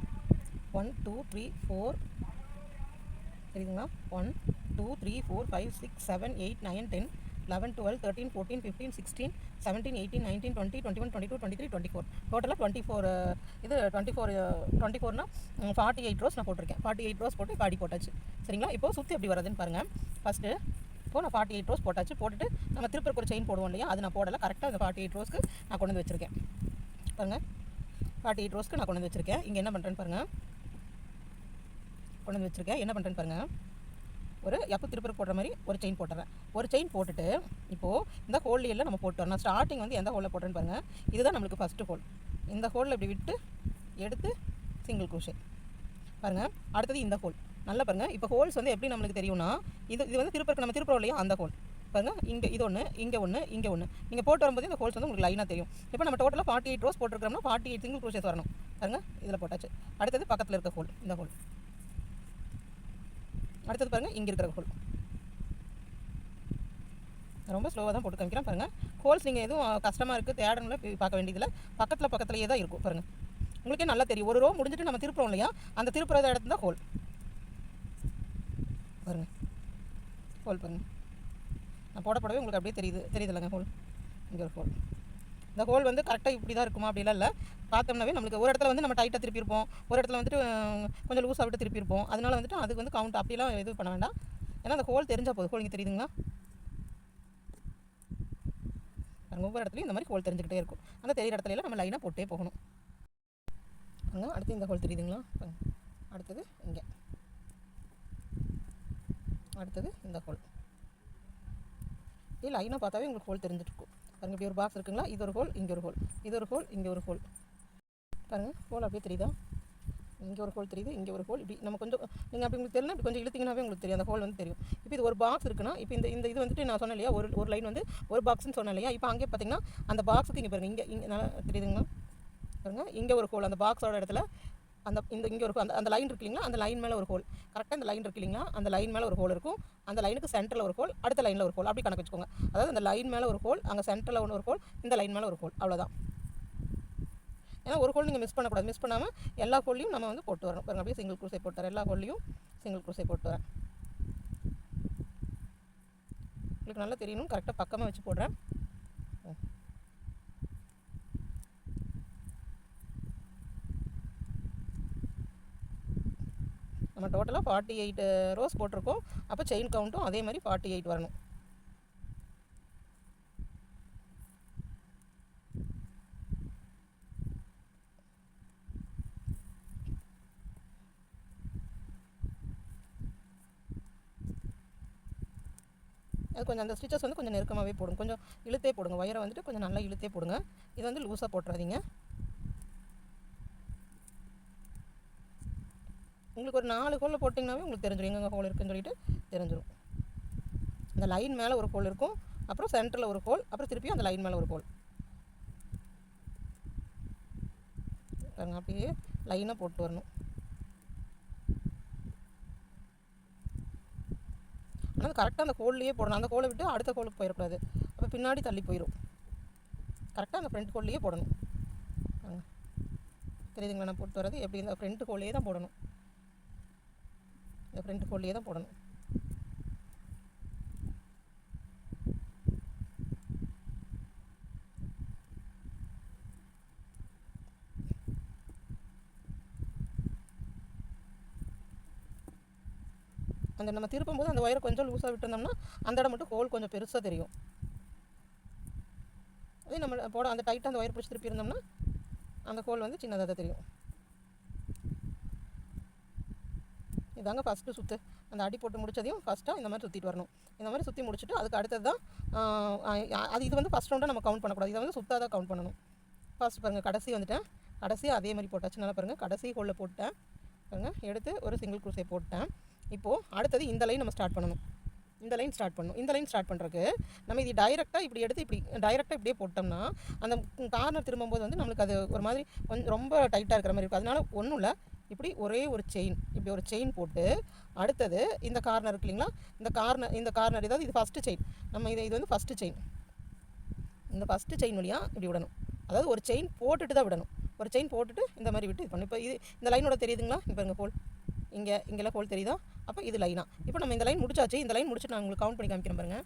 ஒன் டூ த்ரீ ஃபோர் தெரியுதுங்களா? One two three four five six seven eight nine ten eleven twelve thirteen fourteen fifteen sixteen seventeen eighteen nineteen twenty twenty one twenty two twenty three twenty four டோட்டலாக டுவெண்ட்டி ஃபோர் இது டுவெண்ட்டி ஃபோர் டுவெண்ட்டி ஃபோர்னா ஃபார்ட்டி எயிட் ரோஸ் நான் போட்டிருக்கேன். ஃபார்ட்டி எயிட் ரோஸ் போட்டு பாடி போட்டாச்சு. சரிங்களா? இப்போ சுற்றி எப்படி வருதுன்னு பாருங்கள் ஃபஸ்ட்டு இப்போ நான் ஃபார்ட்டி எயிட் ரோஸ் போட்டாச்சு. போட்டுட்டு நம்ம திருப்பூருக்கு ஒரு செயின் போடுவோம் இல்லையா? அது நான் போடலை. கரெக்டாக அந்த ஃபார்ட்டி எயிட் ரோஸ்க்கு நான் கொண்டு வந்து வச்சுருக்கேன். பாருங்கள் ஃபார்ட்டி எயிட் ரோஸ்க்கு நான் கொண்டு வந்து வச்சுருக்கேன். இங்கே என்ன பண்ணுறேன்னு பாருங்கள் கொண்டு வந்து வச்சுருக்கேன். என்ன பண்ணுறேன்னு பாருங்கள் ஒரு எப்போ திருப்பூர் போடுற மாதிரி ஒரு செயின் போட்டுறேன். ஒரு செயின் போட்டுட்டு இப்போது இந்த ஹோல்லியில் நம்ம போட்டு நான் ஸ்டார்டிங் வந்து எந்த ஹோலில் போட்டேன்னு பாருங்கள் இதுதான் நம்மளுக்கு ஃபஸ்ட்டு ஹோல் இந்த ஹோலில் இப்படி விட்டு எடுத்து சிங்கிள் குரோஷே பாருங்கள் அடுத்தது இந்த ஹோல் நல்லா பாருங்கள் இப்போ ஹோல்ஸ் வந்து எப்படி நம்மளுக்கு தெரியும்னா இது இது வந்து திருப்பூருக்கு நம்ம திருப்பூர் இல்லையா அந்த ஹோல் பாருங்கள் இங்கே இது ஒன்று இங்கே ஒன்று இங்கே ஒன்று நீங்கள் போட்டு வரும்போது இந்த ஹோல்ஸ் வந்து உங்களுக்கு லைனாக தெரியும். இப்போ நம்ம டோட்டலாக ஃபார்ட்டி எயிட் ரோஸ் போட்டிருக்கோம்னா ஃபார்ட்டி எயிட் சிங்கிள் குரோஷேஸ் வரணும். பாருங்கள் இதில் போட்டாச்சு. அடுத்தது பக்கத்தில் இருக்க ஹோல் இந்த ஹோல் அடுத்தது பாருங்கள் இங்கே இருக்கிற ஹோல் ரொம்ப ஸ்லோவாக தான் போட்டு காமிக்கிறேன். பாருங்கள் ஹோல்ஸ் நீங்கள் எதுவும் கஷ்டமாக இருக்குது தேடணும்ல பார்க்க வேண்டியதில்லை. பக்கத்தில் பக்கத்துலேயே தான் இருக்கும். பாருங்கள் உங்களுக்கே நல்லா தெரியும். ஒரு ரோ முடிஞ்சிட்டு நம்ம திருப்புறோம் இல்லையா? அந்த திருப்புற இடத்துல தான் ஹோல் பாருங்கள் ஹோல் பாருங்கள் நான் போட போடவே உங்களுக்கு அப்படியே தெரியுது தெரியுதுல்லங்க ஹோல் இங்கே ஒரு ஹோல் இந்த ஹோல் வந்து கரெக்டாக இப்படி தான் இருக்குமா அப்படிலாம் இல்லை. பார்த்தோம்னாவே நம்மளுக்கு ஒரு இடத்துல வந்து நம்ம டைட்டாக திருப்பியிருப்போம். ஒரு இடத்துல வந்துட்டு கொஞ்சம் லூஸாக விட்டு திருப்பியிருப்போம். அதனால வந்துட்டு அதுக்கு வந்து கவுண்ட் அப்படிலாம் இது பண்ண வேண்டாம். ஏன்னா அந்த ஹோல் தெரிஞ்சால் போதும். ஹோல் இங்கே தெரியுதுங்களா? ஒவ்வொரு இடத்துலையும் இந்த மாதிரி ஹோல் தெரிஞ்சுக்கிட்டே இருக்கும். அந்த தெரியிற இடத்துல நம்ம லைனாக போட்டே போகணும். பாருங்க அடுத்து இந்த ஹோல் தெரியுதுங்களா? அடுத்தது இங்கே. அடுத்தது இந்த ஹோல் இது லைனாக பார்த்தாவே உங்களுக்கு ஹோல் தெரிஞ்சிட்ருக்கும் பாருங்கள் பாருங்க இப்படி ஒரு பாக்ஸ் இருக்குங்களா? இது ஒரு ஹோல் இங்கே ஒரு ஹோல் இது ஒரு ஹோல் இங்கே ஒரு ஹோல் பாருங்கள் ஹோல் அப்படியே தெரியுதா? இங்கே ஒரு ஹோல் தெரியுது இங்கே ஒரு ஹோல் இப்படி நம்ம கொஞ்சம் நீங்கள் அப்படி உங்களுக்கு தெரியல இப்படி கொஞ்சம் இழுத்திங்கன்னாவே உங்களுக்கு தெரியும். அந்த ஹோல் வந்து தெரியும். இப்போ இது ஒரு பாக்ஸ் இருக்குன்னா இப்போ இந்த இந்த இது வந்துட்டு நான் சொன்னேன் இல்லையா? ஒரு ஒரு லைன் வந்து ஒரு பாக்ஸ்னு சொன்னேன் இல்லையா? இப்போ அங்கே பார்த்தீங்கன்னா அந்த பாக்ஸுக்கு இங்கே பாருங்கள் இங்கே இங்கே நல்லா தெரியுதுங்களா? பாருங்க இங்கே ஒரு ஹோல் அந்த பாக்ஸோட இடத்துல அந்த இந்த இங்கே ஒரு அந்த அந்த லைன் இருக்கு இல்லைங்களா? அந்த லைன் மேலே ஒரு ஹோல் கரெக்டாக அந்த லைன் இருக்கு இல்லைங்களா? அந்த லைன் மேலே ஒரு ஹோல் இருக்கும். அந்த லைனுக்கு சென்டரில் ஒரு ஹோல் அடுத்த லைனில் ஒரு ஹோல் அப்படி கணக்கு வச்சுக்கோங்க. அதாவது அந்த லைன் மேலே ஒரு ஹோல் அங்கே சென்டரில் ஒன்று ஒரு ஹோல் இந்த லைன் மேலே ஒரு ஹோல் அவ்வளோதான் ஏன்னா ஒரு ஹோல் நீங்கள் மிஸ் பண்ணக்கூடாது. மிஸ் பண்ணாமல் எல்லா ஹோல்லையும் நம்ம வந்து போட்டு வரணும். பாருங்க அப்படியே சிங்கிள் குரூசை போட்டு வரேன் எல்லா ஹோல்லையும் சிங்கிள் குரூசை போட்டு வரேன் உங்களுக்கு நல்லா தெரியணும். கரெக்டாக பக்கமாக வச்சு போடுறேன். நம்ம டோட்டலாக ஃபார்ட்டி எயிட் ரோஸ் போட்டிருக்கோம். அப்போ செயின் கவுண்ட்டும் அதே மாதிரி ஃபார்ட்டி எயிட் வரணும். அது கொஞ்சம் அந்த ஸ்டிச்சஸ் வந்து கொஞ்சம் நெருக்கமாகவே போடுங்க. கொஞ்சம் இழுத்தே போடுங்க. ஒயரை வந்துட்டு கொஞ்சம் நல்லா இழுத்தே போடுங்க. இது வந்து லூஸாக போட்டுறாதீங்க உங்களுக்கு ஒரு நாலு ஹோலில் போட்டிங்கனாவே உங்களுக்கு தெரிஞ்சிடும் எங்கெங்கே ஹோல் இருக்குன்னு சொல்லிட்டு தெரிஞ்சிடும் இந்த லைன் மேலே ஒரு ஹோல் இருக்கும். அப்புறம் சென்டரில் ஒரு ஹோல் அப்புறம் திருப்பியும் அந்த லைன் மேலே ஒரு ஹோல் பாருங்க அப்படியே லைனாக போட்டு வரணும். ஆனால் கரெக்டாக அந்த ஹோல்லையே போடணும். அந்த ஹோலை விட்டு அடுத்த ஹோலுக்கு போயிடக்கூடாது அப்போ பின்னாடி தள்ளி போயிடும் கரெக்டாக அந்த ஃப்ரண்ட் ஹோல்லையே போடணும். தெரியுதுங்களா? நான் போட்டு வர்றது எப்படி? இந்த ஃப்ரண்ட் ஹோல்லையே தான் போடணும். இந்த ஃப்ரண்ட் ஃபோல்டியே தான் போடணும். அந்த நம்ம திருப்பும் போது அந்த ஒயரை கொஞ்சம் லூஸாக விட்டுருந்தோம்னா அந்த இடம் மட்டும் ஹோல் கொஞ்சம் பெருசாக தெரியும். அதே நம்ம போட அந்த டைட்டாக அந்த ஒயர் பிடிச்சி திருப்பி இருந்தோம்னா அந்த ஹோல் வந்து சின்னதாக தான் தெரியும். இதாங்க ஃபஸ்ட்டு சுற்று அந்த அடி போட்டு முடிச்சதையும் ஃபஸ்ட்டாக இந்த மாதிரி சுற்றிட்டு வரணும். இந்த மாதிரி சுற்றி முடிச்சுட்டு அதுக்கு அடுத்தது தான் அது இது வந்து ஃபஸ்ட் ரவுண்டாக நம்ம கவுண்ட் பண்ணக்கூடாது. இதை வந்து சுத்தாக தான் கவுண்ட் பண்ணணும். ஃபஸ்ட் பாருங்கள் கடைசி வந்துட்டேன். கடைசி அதே மாதிரி போட்டாச்சு. நல்லா பாருங்கள் கடைசி ஹோலில் போட்டேன். பாருங்கள் எடுத்து ஒரு சிங்கிள் குரூஸை போட்டேன். இப்போது அடுத்தது இந்த லைன் நம்ம ஸ்டார்ட் பண்ணணும். இந்த லைன் ஸ்டார்ட் பண்ணணும். இந்த லைன் ஸ்டார்ட் பண்ணுறதுக்கு நம்ம இது டைரெக்டாக இப்படி எடுத்து இப்படி டைரெக்டாக இப்படியே போட்டோம்னா அந்த கார்னர் திரும்பும்போது வந்து நம்மளுக்கு அது ஒரு மாதிரி கொஞ்சம் ரொம்ப டைட்டாக இருக்கிற மாதிரி இருக்கும். அதனால ஒன்றும் இல்லை. இப்படி ஒரே ஒரு செயின் இப்படி ஒரு செயின் போட்டு அடுத்தது இந்த கார்னர் இருக்கு இல்லைங்களா? இந்த கார்னர் இந்த கார்னர் இதாவது இது ஃபஸ்ட்டு செயின் நம்ம இது இது வந்து ஃபஸ்ட்டு செயின் இந்த ஃபஸ்ட்டு செயின் வழியாக இப்படி விடணும். அதாவது ஒரு செயின் போட்டுட்டு தான் விடணும். ஒரு செயின் போட்டுட்டு இந்த மாதிரி விட்டு இது பண்ணணும். இப்போ இது இந்த லைனோட தெரியுதுங்களா? இப்போ எங்கள் ஹோல் இங்கே இங்கெல்லாம் ஹோல் தெரியுதா? அப்போ இது லைனா இப்போ நம்ம இந்த லைன் முடிச்சாச்சு. இந்த லைன் முடிச்சுட்டு நான் உங்களுக்கு கவுண்ட் பண்ணி காமிக்கிறேன் பாருங்க.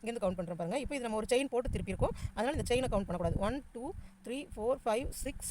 இங்கேருந்து கவுண்ட் பண்ணுறேன் பாருங்கள் இப்போ இது நம்ம ஒரு செயின் போட்டு திருப்பியிருக்கோம் அதனால் இந்த செயினை கவுண்ட் பண்ணக்கூடாது. One two three four five six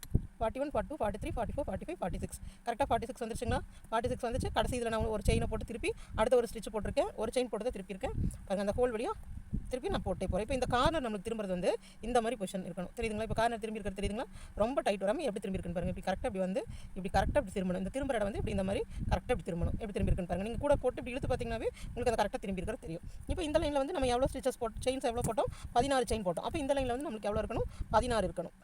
forty one forty two forty three forty four forty five forty six கரெக்டாக ஃபார்ட்டி சிக்ஸ் வந்துருச்சுங்களா? ஃபார்ட்டி சிக்ஸ் வந்துச்சு. கடைசி இதில் நான் ஒரு செயினை போட்டு திருப்பி அடுத்த ஒரு ஸ்டிச் போட்டிருக்கேன். ஒரு செயின் போட்டு தான் திருப்பி இருக்கேன் பாருங்க அந்த ஹோல் வழியாக திருப்பி நான் போட்டே போகிறேன் இப்போ இந்த கார்னர் நம்மளுக்கு திரும்புறது வந்து இந்த மாதிரி பொசிஷன் இருக்கணும். தெரியுதுங்களா? இப்போ கார்னர் திரும்பி இருக்கிறது தெரியுதுங்களா? ரொம்ப டைட் வராமல் எப்படி திரும்பி இருக்குன்னு பாருங்க. இப்படி கரெக்டாக இப்படி வந்து இப்படி கரெக்டாக இப்படி திரும்பணும். இந்த திரும்புற இடம் வந்து இப்படி இந்த மாதிரி கரெக்டாக இப்படி திரும்பணும். எப்படி திரும்பி இருக்குன்னு பாருங்க. நீங்கள் கூட போட்டு இப்படி இழுத்து பார்த்தீங்கன்னாவே உங்களுக்கு அதை கரெக்டாக திரும்பி இருக்கிறது தெரியும். இப்போ இந்த லைனில் வந்து நம்ம எவ்வளோ ஸ்டிச்சஸ் போட்டு செயின்ஸ் எவ்வளோ போட்டோம்? பதினாறு செயின் போட்டோம். அப்போ இந்த லைனில் வந்து நம்மளுக்கு எவ்வளோ இருக்கணும்? பதினாறு இருக்கணும்.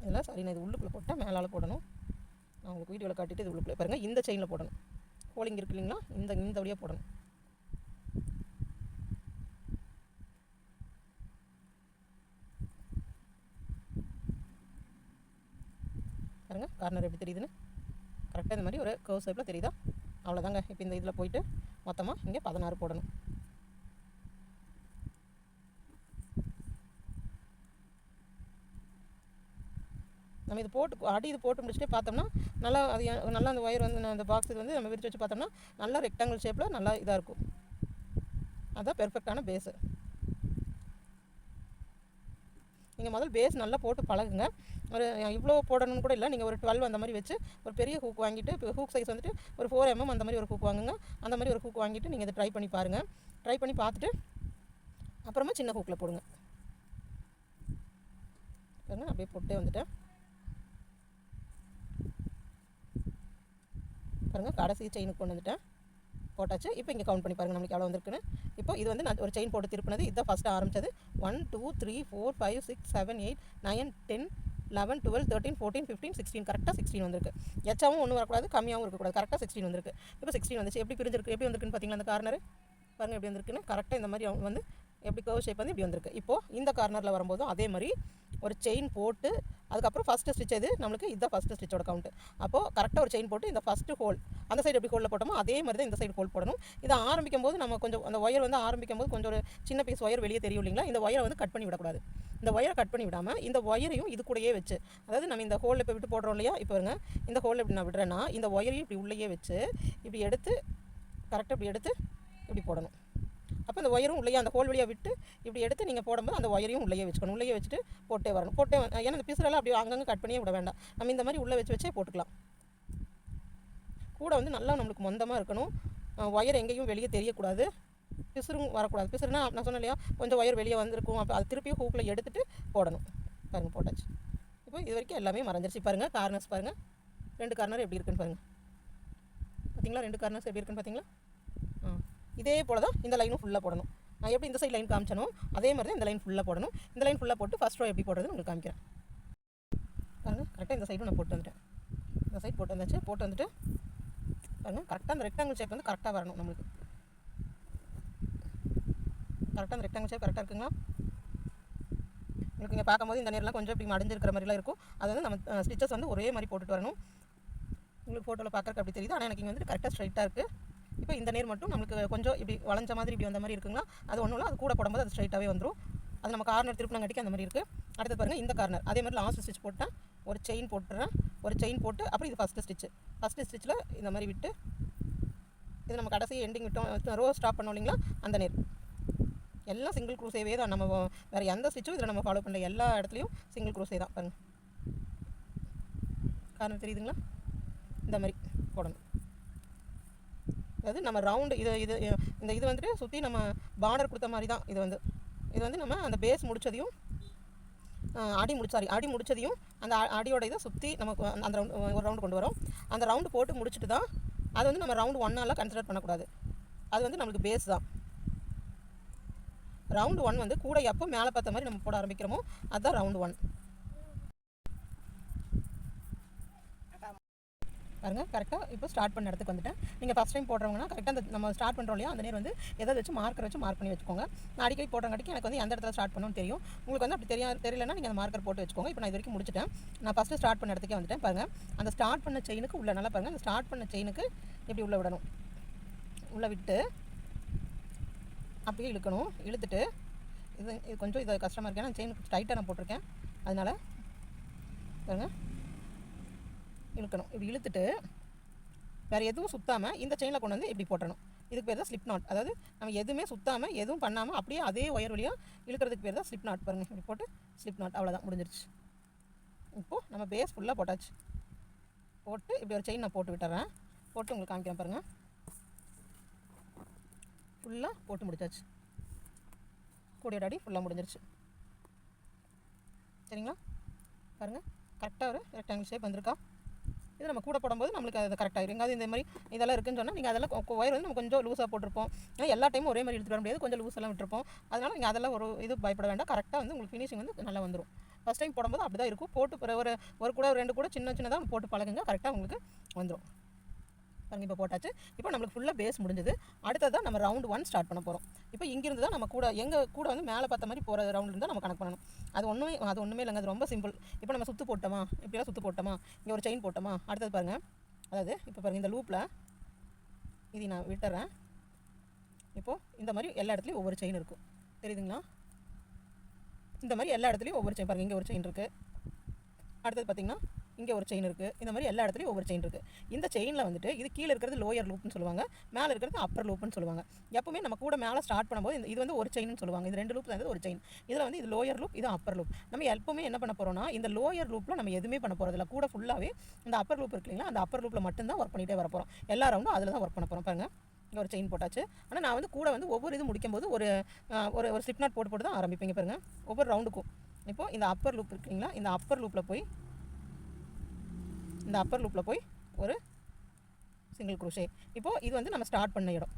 இதெல்லாம் சரி நான் இது உள்ளுக்குள்ளே போட்டால் மேலால் போடணும். நான் உங்களுக்கு வீடியோவில் காட்டிட்டு இது உள்ளுக்குள்ளே பாருங்கள் இந்த செயினில் போடணும். ஹோலிங் இருக்கு இல்லைங்களா? இந்த இந்த வழியாக போடணும். பாருங்க கார்னர் எப்படி தெரியுதுன்னு? கரெக்டாக இந்த மாதிரி ஒரு கர்வ் ஷேப்பில் தெரியுதா? அவ்வளோதாங்க இப்போ இந்த இதில் போயிட்டு மொத்தமாக இங்கே பதினாறு போடணும். நம்ம இது போட்டு அடி இது போட்டு முடிச்சுட்டு பார்த்தோம்னா நல்லா அது நல்லா அந்த ஒயர் வந்து அந்த பாக்ஸ் இது வந்து நம்ம விரிச்சு வச்சு பார்த்தோம்னா நல்லா ரெக்டாங்கிள் ஷேப்பில் நல்லா இதாக இருக்கும். அதுதான் பெர்ஃபெக்டான பேஸு நீங்கள் முதல் பேஸ் நல்லா போட்டு பழகுங்க. ஒரு இவ்வளோ போடணும்னு கூட இல்லை. நீங்கள் ஒரு டுவெல் அந்த மாதிரி வச்சு ஒரு பெரிய ஹூக் வாங்கிட்டு இப்போ ஹூக் சைஸ் வந்துட்டு ஒரு ஃபோர் எம்எம் அந்த மாதிரி ஒரு ஹூக் வாங்குங்க. அந்த மாதிரி ஒரு ஹூக் வாங்கிட்டு நீங்கள் இதை ட்ரை பண்ணி பாருங்கள் ட்ரை பண்ணி பார்த்துட்டு அப்புறமா சின்ன ஹூக்கில் போடுங்க. அப்படியே போட்டே வந்துட்டேன். பாருங்கள் கடைசி செயினுக்கு கொண்டு வந்துட்டேன். போட்டாச்சு. இப்போ இங்கே கவுண்ட் பண்ணி பாருங்கள் நம்மளுக்கு எவ்வளோ வந்திருக்குன்னு. இப்போ இது வந்து நான் ஒரு செயின் போட்டு திருப்பினது. இதுதான் ஃபஸ்ட்டு ஆரம்பிச்சது. One two three four five six seven eight nine ten eleven twelve thirteen fourteen fifteen sixteen கரெக்டாக சிக்ஸ்டீன் வந்திருக்கு. எச்சாவும் ஒன்றும் வரக்கூடாது. கம்மியாகவும் இருக்கக்கூடாது. கரெக்டாக சிக்ஸ்டீன் வந்திருக்கு. இப்போ சிக்ஸ்டீன் வந்துச்சு. எப்படி பிரிஞ்சிருக்கு? எப்படி வந்திருக்குன்னு பார்த்தீங்களா அந்த கார்னர் பாருங்கள் எப்படி வந்திருக்குன்னு. கரெக்டாக இந்த மாதிரி அவங்க வந்து எப்படி கர்வ் ஷேப் வந்து இப்படி வந்திருக்கு. இப்போது இந்த கார்னரில் வரும்போதும் அதே மாதிரி ஒரு செயின் போட்டு அதுக்கப்புறம் ஃபஸ்ட்டு ஸ்டிச் இது நம்மளுக்கு இதுதான் ஃபஸ்ட்டு ஸ்டிச்சோட கவுண்ட்டு அப்போது கரெக்டாக ஒரு செயின் போட்டு இந்த ஃபஸ்ட்டு ஹோல் அந்த சைடு எப்படி ஹோலில் போட்டோமோ அதே மாதிரி தான் இந்த சைடு ஹோல் போடணும். இதை ஆரம்பிக்கும் போது நம்ம கொஞ்சம் அந்த ஒயர் வந்து ஆரம்பிக்கும் போது கொஞ்சம் ஒரு சின்ன பீஸ் ஒயர் வெளியே தெரியும் இல்லைங்களா? இந்த ஒயரை வந்து கட் பண்ணி விடக்கூடாது. இந்த ஒயரை கட் பண்ணி விடாமல் இந்த ஒயரையும் இது கூடயே வச்சு அதாவது நம்ம இந்த ஹோலில் இப்போ விட்டு போடுறோம் இல்லையா? இப்போ வருங்க இந்த ஹோலில் இப்படி நான் விடுறேன்னா இந்த ஒயரையும் இப்படி உள்ளேயே வச்சு இப்படி எடுத்து கரெக்டாக இப்படி எடுத்து இப்படி போடணும். அப்போ அந்த ஒயரும் உள்ளே அந்த ஹோல் வழியாக விட்டு இப்படி எடுத்து நீங்கள் போடும்போது அந்த ஒயரையும் உள்ளேயே வச்சுக்கணும். உள்ளேயே வச்சுட்டு போட்டே வரணும். போட்டே ஏன்னா இந்த பிசுரெல்லாம் அப்படியே அங்கங்கே கட் பண்ணியே விட வேண்டாம். நம்ம இந்த மாதிரி உள்ளே வச்சு வச்சே போட்டுக்கலாம். கூட வந்து நல்லா நம்மளுக்கு மொந்தமாக இருக்கணும். ஒயர் எங்கேயும் வெளியே தெரியக்கூடாது. பிசுறும் வரக்கூடாது. பிசுறுனா நான் சொன்னேன் இல்லையா கொஞ்சம் ஒயர் வெளியே வந்திருக்கும். அப்போ அது திருப்பியும் ஹூக்கில் எடுத்துகிட்டு போடணும். பாருங்கள் போட்டாச்சு. இப்போ இது வரைக்கும் எல்லாமே மறைஞ்சிருச்சு. பாருங்கள் கார்னர்ஸ் பாருங்கள் ரெண்டு கார்னர் எப்படி இருக்குன்னு பாருங்கள் பார்த்தீங்களா ரெண்டு கார்னர்ஸ் எப்படி இருக்குன்னு பார்த்தீங்களா ஆ. இதே போல் தான் இந்த லைனும் ஃபுல்லாக போடணும். நான் எப்படி இந்த சைடு லைன் காமிச்சனோ அதே மாதிரி தான் இந்த லைன் ஃபுல்லாக போடணும். இந்த லைன் ஃபுல்லாக போட்டு ஃபஸ்ட் ரோ எப்படி போடுறதுன்னு உங்களுக்கு காமிக்கிறேன். பாருங்கள் கரெக்டாக இந்த சைடும் நான் போட்டு வந்துட்டேன். இந்த சைடு போட்டு வந்தாச்சு. போட்டு வந்துட்டு பாருங்கள் கரெக்டாக அந்த ரெக்டாங்கிள் ஷேப் வந்து கரெக்டாக வரணும் நம்மளுக்கு. கரெக்டாக அந்த ரெக்டாங்கிள் ஷேப் கரெக்டாக இருக்குங்களா? உங்களுக்கு இங்கே பார்க்கும்போது இந்த நேரெலாம் கொஞ்சம் இப்படி மடிஞ்சிருக்கிற மாதிரிலாம் இருக்கும். அது வந்து நம்ம ஸ்டிச்சஸ் வந்து ஒரே மாதிரி போட்டுட்டு வரணும். உங்களுக்கு ஃபோட்டோவில் பார்க்குறக்கு அப்படி தெரியுது. ஆனால் எனக்கு இங்கே வந்துட்டு கரெக்டாக ஸ்ட்ரைட்டாக இருக்குது இப்போ இந்த நேர் மட்டும் நம்மளுக்கு கொஞ்சம் இப்படி வளைஞ்ச மாதிரி இப்படி வந்த மாதிரி இருக்குங்களா? அது ஒன்றும் இல்லை அது கூட போடும்போது அது ஸ்ட்ரைட்டாகவே வந்துடும் அது நம்ம கார்னர் திருப்பினங்காட்டிக்கு அந்த மாதிரி இருக்குது அடுத்து பாருங்கள் இந்த கார்னர் அதே மாதிரி லாஸ்ட் ஸ்டிச் போட்டேன் ஒரு செயின் போட்டுறேன். ஒரு செயின் போட்டு அப்புறம் இது ஃபஸ்ட்டு ஸ்டிச்சு ஃபஸ்ட்டு ஸ்டிச்சில் இந்த மாதிரி விட்டு இது நம்ம கடைசி எண்டிங் விட்டோம் ரோ ஸ்டாப் பண்ணோம் இல்லைங்களா? அந்த நேர். எல்லாம் சிங்கிள் க்ரூஸேவே தான். நம்ம வேறு எந்த ஸ்டிச்சும் இதில் நம்ம ஃபாலோ பண்ணல. எல்லா இடத்துலையும் சிங்கிள் க்ரூஸே தான். பாருங்கள் காரணம் தெரியுதுங்களா? இந்த மாதிரி போடணும். அதாவது நம்ம ரவுண்டு இது இது இந்த இது வந்துட்டு சுற்றி நம்ம பார்டர் கொடுத்த மாதிரி தான் இது வந்து. இது வந்து நம்ம அந்த பேஸ் முடிச்சதையும் அடி முடிச்சு சாரி அடி முடிச்சதையும் அந்த அ- அடியோட இதை சுற்றி நமக்கு அந்த- ரவுண்டு ஒரு ரவுண்டு கொண்டு வரோம். அந்த ரவுண்டு போட்டு முடிச்சுட்டு தான் அது வந்து நம்ம ரவுண்டு ஒன்னால் கன்சிடர் பண்ணக்கூடாது. அது வந்து நம்மளுக்கு பேஸ் தான். ரவுண்டு ஒன் வந்து கூட எப்போ மேலே பார்த்த மாதிரி நம்ம போட ஆரம்பிக்கிறோமோ அதுதான் ரவுண்டு ஒன் பாருங்க கரெக்டாக இப்போ ஸ்டார்ட் பண்ண இடத்துக்கு வந்துட்டேன். நீங்கள் ஃபஸ்ட் டைம் போடுறவங்கன்னா கரெக்டாக அந்த நம்ம ஸ்டார்ட் பண்ணுறோம் இல்லையா அந்த நேர் வந்து எதாவது வச்சு மார்க்கர் வச்சு மார்க் பண்ணி வச்சுக்கோங்க. நான் அடிக்கடி போடுறங்காட்டிக்கு எனக்கு வந்து எந்த இடத்துல ஸ்டார்ட் பண்ணணும்னு தெரியும். உங்களுக்கு வந்து அப்படி தெரியா தெரியலன்னா நீங்கள் அந்த மார்க்கர் போட்டு வச்சுக்கோங்க. இப்போ நான் இது வரைக்கும் முடிச்சிட்டேன். நான் ஃபஸ்ட்டு ஸ்டார்ட் பண்ண இடத்துக்கே வந்துட்டேன். பாருங்கள் அந்த ஸ்டார்ட் பண்ண செயினுக்கு உள்ள நல்லா பாருங்கள் அந்த ஸ்டார்ட் பண்ண செயினுக்கு இப்படி உள்ள விடணும்? உள்ளே விட்டு அப்படியே இழுக்கணும். இழுத்துட்டு இது இது கொஞ்சம் இது கஷ்டமாக இருக்கேன். ஏன்னா செயின் டைட்டாக நான் போட்டிருக்கேன். அதனால் பாருங்கள் இழுக்கணும். இப்படி இழுத்துட்டு வேறு எதுவும் சுத்தாமல் இந்த செயினில் கொண்டு வந்து இப்படி போட்டணும் இதுக்கு பேர் தான் ஸ்லிப் நாட் அதாவது நம்ம எதுவுமே சுத்தாமல் எதுவும் பண்ணாமல் அப்படியே அதே ஒயர் வழியாக இழுக்கிறதுக்கு பேர் தான் ஸ்லிப் நாட் பாருங்கள் இப்படி போட்டு ஸ்லிப் நாட் அவ்வளோதான் முடிஞ்சிருச்சு. இப்போது நம்ம பேஸ் ஃபுல்லாக போட்டாச்சு. போட்டு இப்படி ஒரு செயின் நான் போட்டு விட்டுறேன். போட்டு உங்களுக்கு காமிக்கிறேன் பாருங்கள் ஃபுல்லாக போட்டு முடிச்சாச்சு. கூடியோட அடி ஃபுல்லாக முடிஞ்சிருச்சு. சரிங்களா? பாருங்கள் கரெக்டாக ஒரு ரெக்டாங்கிள் ஷேப் வந்திருக்கா. இது நம்ம கூட போடும்போது நம்மளுக்கு அது கரெக்டாக இருக்கும் எங்காவது இந்த மாதிரி இதெல்லாம் இருக்குன்னு சொன்னால் நீங்கள் அதெல்லாம் ஒயர் வந்து நம்ம கொஞ்சம் லூஸாக போட்டிருப்போம். ஏன்னா எல்லா டைமும் ஒரே மாதிரி எடுத்துட்டு வர முடியாது. கொஞ்சம் லூஸெல்லாம் விட்டுருப்போம். அதனால் நீங்கள் அதெல்லாம் ஒரு இது பயப்பட வேண்டாம். கரெக்டாக வந்து உங்களுக்கு ஃபினிஷிங் வந்து நல்லா வந்துடும் ஃபஸ்ட் டைம் போடும்போது அப்படி தான் இருக்கும். போட்டு பிற- ஒரு ஒரு கூட ஒரு ரெண்டு கூட சின்ன சின்னதாக போட்டு பழகுங்க. கரெக்டாக உங்களுக்கு வந்துடும் பாருங்க இப்போ போட்டாச்சு. இப்போ நம்மளுக்கு ஃபுல்லாக பேஸ் முடிஞ்சது. அடுத்ததான் நம்ம ரவுண்ட் ஒன் ஸ்டார்ட் பண்ண போகிறோம் இப்போ இங்கிருந்து தான் நம்ம கூட எங்கள் கூட வந்து மேலே பார்த்த மாதிரி போகிற ரவுண்ட் இருந்தால் நம்ம கணக்கு பண்ணணும். அது ஒன்றுமே அது ஒன்றுமே இல்லைங்க. அது ரொம்ப சிம்பிள் இப்போ நம்ம சுற்று போட்டோமா? இப்படிலாம் சுற்று போட்டோமா? இங்கே ஒரு செயின் போட்டோமா? அடுத்தது பாருங்கள் அதாவது இப்போ பாருங்கள் இந்த லூப்பில் இது நான் விட்டுறேன். இப்போது இந்த மாதிரி எல்லா இடத்துலையும் ஒவ்வொரு செயின் இருக்கும். தெரியுதுங்களா? இந்த மாதிரி எல்லா இடத்துலையும் ஒவ்வொரு செயின் பாருங்கள் இங்கே ஒரு செயின் இருக்குது அடுத்தது பார்த்தீங்கன்னா இங்கே ஒரு செயின் இருக்குது இந்த மாதிரி எல்லா இடத்துலையும் ஒவ்வொரு செயின் இருக்குது இந்த செயினில் வந்துட்டு இது கீழே இருக்கிறது லோயர் லூப்னு சொல்லுவாங்க. மேலே இருக்கிறது அப்பர் லூப்னு சொல்லுவாங்க. எப்பவுமே நம்ம கூட மேலே ஸ்டார்ட் பண்ணும்போது இந்த- இது வந்து ஒரு செயின்னு சொல்லுவாங்க. இது ரெண்டு லூப் தான் ஒரு செயின் இதில் வந்து இது லோயர் லூப் இது அப்பர் லூப் நம்ம எப்பவுமே என்ன பண்ண போகிறோம்னா இந்த லோயர் லூப்பில் நம்ம எதுவுமே பண்ண போகிறதில்ல கூட ஃபுல்லாகவே இந்த அப்பர் லூப் இருக்கு இல்லைங்களா அந்த அப்பர் லூப்பில் மட்டும்தான் ஒர்க் பண்ணிகிட்டே வர போகிறோம் எல்லா ரவுண்டும் அதில் தான் ஒர்க் பண்ண போகிறோம் பாருங்கள் இங்கே ஒரு செயின் போட்டாச்சு. ஆனால் நான் வந்து கூட வந்து ஒவ்வொரு இது முடிக்கும்போது ஒரு ஒரு ஒரு ஸ்லிப் நாட் போட்டு போட்டு தான் ஆரம்பிப்பீங்க பாருங்க. ஒவ்வொரு ரவுண்டுக்கும் இப்போது இந்த அப்பர் லூப் இருக்குங்களா இந்த அப்பர் லூப்பில் போய் இந்த அப்பர் லூப்பில் போய் ஒரு சிங்கிள் குரோஷே இப்போது இது வந்து நம்ம ஸ்டார்ட் பண்ண இடம்.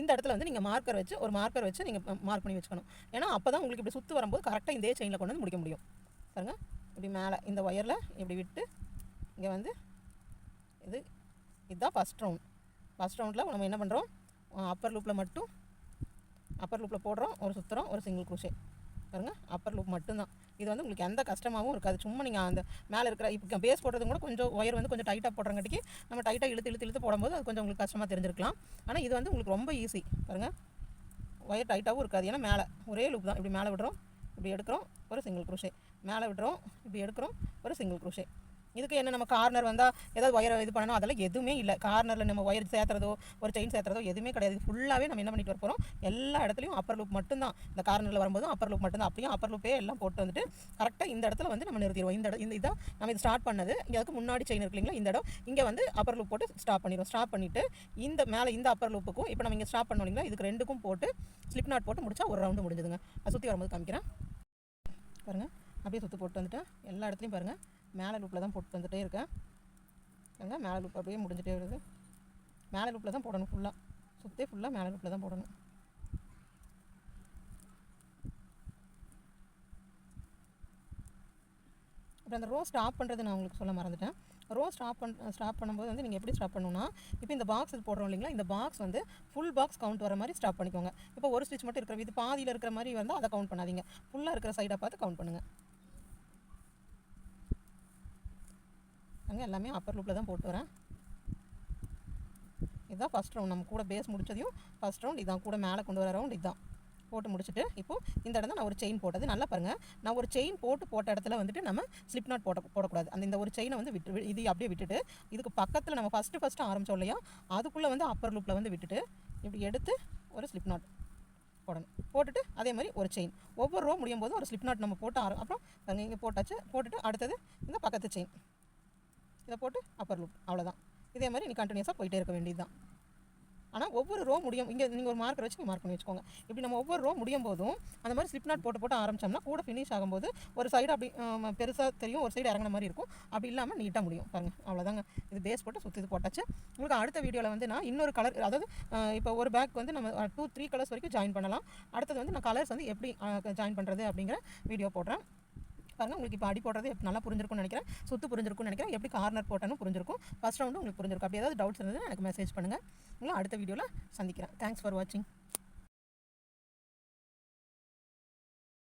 இந்த இடத்துல வந்து நீங்கள் மார்க்கர் வச்சு ஒரு மார்க்கர் வச்சு நீங்கள் மார்க் பண்ணி வச்சுக்கணும். ஏன்னா அப்போ தான் உங்களுக்கு இப்படி சுற்று வரும்போது கரெக்டாக இதே செயினில் கொண்டு வந்து முடிக்க முடியும். பாருங்கள் இப்படி மேலே இந்த ஒயரில் இப்படி விட்டு இங்கே வந்து இது இதுதான் ஃபஸ்ட் ரவுண்ட் ஃபஸ்ட் ரவுண்டில் நம்ம என்ன பண்ணுறோம் அப்பர் லூப்பில் மட்டும் அப்பர் லூப்பில் போடுறோம் ஒரு சுற்றுறோம் ஒரு சிங்கிள் குரோஷே பாருங்க அப்பர் லூப் மட்டும்தான். இது வந்து உங்களுக்கு எந்த கஷ்டமாகவும் இருக்காது. சும்மா நீங்கள் அந்த மேலே இருக்கிற இப்போ பேஸ் போடுறது கூட கொஞ்சம் ஒயர் வந்து கொஞ்சம் டைட்டாக போடுறங்காட்டிக்கு நம்ம டைட்டாக இழுத்து இழுத்து இழுத்து போடும்போது அது கொஞ்சம் உங்களுக்கு கஷ்டமாக தெரிஞ்சிருக்கலாம். ஆனால் இது வந்து உங்களுக்கு ரொம்ப ஈஸி பாருங்கள் ஒயர் டைட்டாகவும் இருக்காது. ஏன்னா மேலே. ஒரே லூப் தான். இப்படி மேலே விடுறோம் இப்படி எடுக்கிறோம் ஒரு சிங்கிள் குரூஷே மேலே விடுறோம் இப்படி எடுக்கிறோம் ஒரு சிங்கிள் குரூஷே இதுக்கு என்ன நம்ம கார்னர் வந்தால் ஏதாவது ஒயரை இது பண்ணணும்? அதெல்லாம் எதுவுமே இல்லை. கார்னரில் நம்ம ஒயர் சேர்த்துறதோ ஒரு செயின் சேர்த்துறதோ எதுவுமே கிடையாது. ஃபுல்லாகவே நம்ம என்ன பண்ணிட்டு வரப்போகிறோம் எல்லா இடத்துலையும் அப்பர் லூப் மட்டும்தான். இந்த கார்னரில் வரும்போதும் அப்பர் லூப் மட்டும்தான். அப்படியும் அப்பர் லூப்பே எல்லாம் போட்டு வந்துட்டு கரெக்டாக இந்த இடத்துல வந்து நம்ம நிறுத்திடுவோம். இந்த இடம் இந்த இதான் நம்ம இது ஸ்டார்ட் பண்ணது. இங்கே அதுக்கு முன்னாடி செயின் இருக்கு இல்லைங்களா? இந்த இடம். இங்கே வந்து அப்பர் லூப் போட்டு ஸ்டாப் பண்ணிடுவோம். ஸ்டாப் பண்ணிவிட்டு இந்த மேலே இந்த அப்பர் லூப்புக்கும் இப்போ நம்ம இங்கே ஸ்டாப் பண்ணோம் இல்லைங்களா? இதுக்கு ரெண்டுக்கும் போட்டு ஸ்லிப் நாட் போட்டு முடிச்சா ஒரு ரவுண்டு முடிஞ்சுதுங்க. அது சுற்றி வரும்போது காமிக்கிறேன். பாருங்கள் அப்படியே சுற்று போட்டு வந்துட்டேன். எல்லா இடத்துலையும் பாருங்கள் மேலே லூப்பில் தான் போட்டு வந்துகிட்டே இருக்கேன். பாருங்க மேலே லூப் அப்படியே முடிஞ்சிட்டே வருது. மேலே லூப்பில் தான் போடணும் ஃபுல்லாக சுற்றி ஃபுல்லாக மேலே லூப்பில் தான் போடணும். அப்புறம் அந்த ரோ ஸ்டாப் பண்ணுறது நான் உங்களுக்கு சொல்ல மறந்துட்டேன். ரோ ஸ்டாப் பண் ஸ்டாப் பண்ணும்போது வந்து நீங்கள் எப்படி ஸ்டாப் பண்ணணும்னா இப்போ இந்த பாக்ஸ் இது போடுறோம் இல்லைங்களா? இந்த பாக்ஸ் வந்து ஃபுல் பாக்ஸ் கவுண்ட் வர மாதிரி ஸ்டாப் பண்ணிக்கோங்க. இப்போ ஒரு ஸ்டிச் மட்டும் இருக்கிற இது பாதியில் இருக்கிற மாதிரி வந்தால் அதை கவுண்ட் பண்ணாதீங்க. ஃபுல்லாக இருக்கிற சைடை பார்த்து கவுண்ட் பண்ணுங்கள் அங்கே எல்லாமே அப்பர் லூப்பில் தான் போட்டு வரேன். இதுதான் ஃபஸ்ட் ரவுண்ட் நம்ம கூட பேஸ் முடிச்சதையும் ஃபஸ்ட் ரவுண்ட் இதான். கூட மேலே கொண்டு வர ரவுண்ட் இதுதான் போட்டு முடிச்சுட்டு இப்போது இந்த இடம் தான் நான் ஒரு செயின் போட்டது. நல்லா பாருங்கள் நான் ஒரு செயின் போட்டு போட்ட இடத்துல வந்துட்டு நம்ம ஸ்லிப் நாட் போட போடக்கூடாது. அந்த இந்த ஒரு செயினை வந்து விட்டு வி- இது அப்படியே விட்டுட்டு இதுக்கு பக்கத்தில் நம்ம ஃபஸ்ட்டு ஃபஸ்ட்டு ஆரம்பித்தோம் இல்லையா? அதுக்குள்ளே வந்து அப்பர் லூப்பில் வந்து விட்டுட்டு இப்படி எடுத்து ஒரு ஸ்லிப் நாட் போடணும். போட்டுட்டு அதே மாதிரி ஒரு செயின் ஒவ்வொரு ரோ முடியும் போதும் ஒரு ஸ்லிப் நாட் நம்ம போட்டு ஆரம் அப்புறம் இங்கே போட்டாச்சு. போட்டுட்டு அடுத்தது இந்த பக்கத்து செயின் இதை போட்டு அப்பர் லூப் அவ்வளோதான் இதே மாதிரி நீ கண்டினியூஸாக போயிட்டே இருக்க வேண்டியது தான் ஆனால் ஒவ்வொரு ரோ முடியும் இங்கே நீங்கள் ஒரு மார்க்கர் வச்சு மார்க் பண்ணி வச்சுக்கோங்க. இப்படி நம்ம ஒவ்வொரு ரோ முடியும் போதும் அந்த மாதிரி ஸ்லிப் நாட் போட்டு போட்டு ஆரம்பிச்சோம்னா கூட ஃபினிஷ் ஆகும்போது ஒரு சைடு அப்படி பெருசாக தெரியும் ஒரு சைடு இறங்குன மாதிரி இருக்கும். அப்படி இல்லாமல் நீட்டாக முடியும். பாருங்கள் அவ்வளோதாங்க இது பேஸ் போட்டு சுற்றி இது போட்டாச்சு. உங்களுக்கு அடுத்த வீடியோவில் வந்து நான் இன்னொரு கலர் அதாவது இப்போ ஒரு பேக் வந்து நம்ம டூ த்ரீ கலர்ஸ் வரைக்கும் ஜாயின் பண்ணலாம். அடுத்தது வந்து நான் கலர்ஸ் வந்து எப்படி ஜாயின் பண்ணுறது அப்படிங்கிற வீடியோ போடுறேன். பாருங்கள் உங்களுக்கு இப்போ அடி போடுறது நல்லா புரிஞ்சிருக்கும்னு நினைக்கிறேன். சுத்து புரிஞ்சிருக்கும்னு நினைக்கிறேன். எப்படி கார்னர் போட்டாலும் புரிஞ்சிருக்கும். ஃபஸ்ட் ரவுண்டு உங்களுக்கு புரிஞ்சிருக்கும். அப்படி ஏதாவது டவுட்ஸ் இருந்ததுன்னா எனக்கு மெசேஜ் பண்ணுங்கள் உங்களை அடுத்த வீடியோவில் சந்திக்கிறேன். தேங்க்ஸ் ஃபார் வாட்சிங்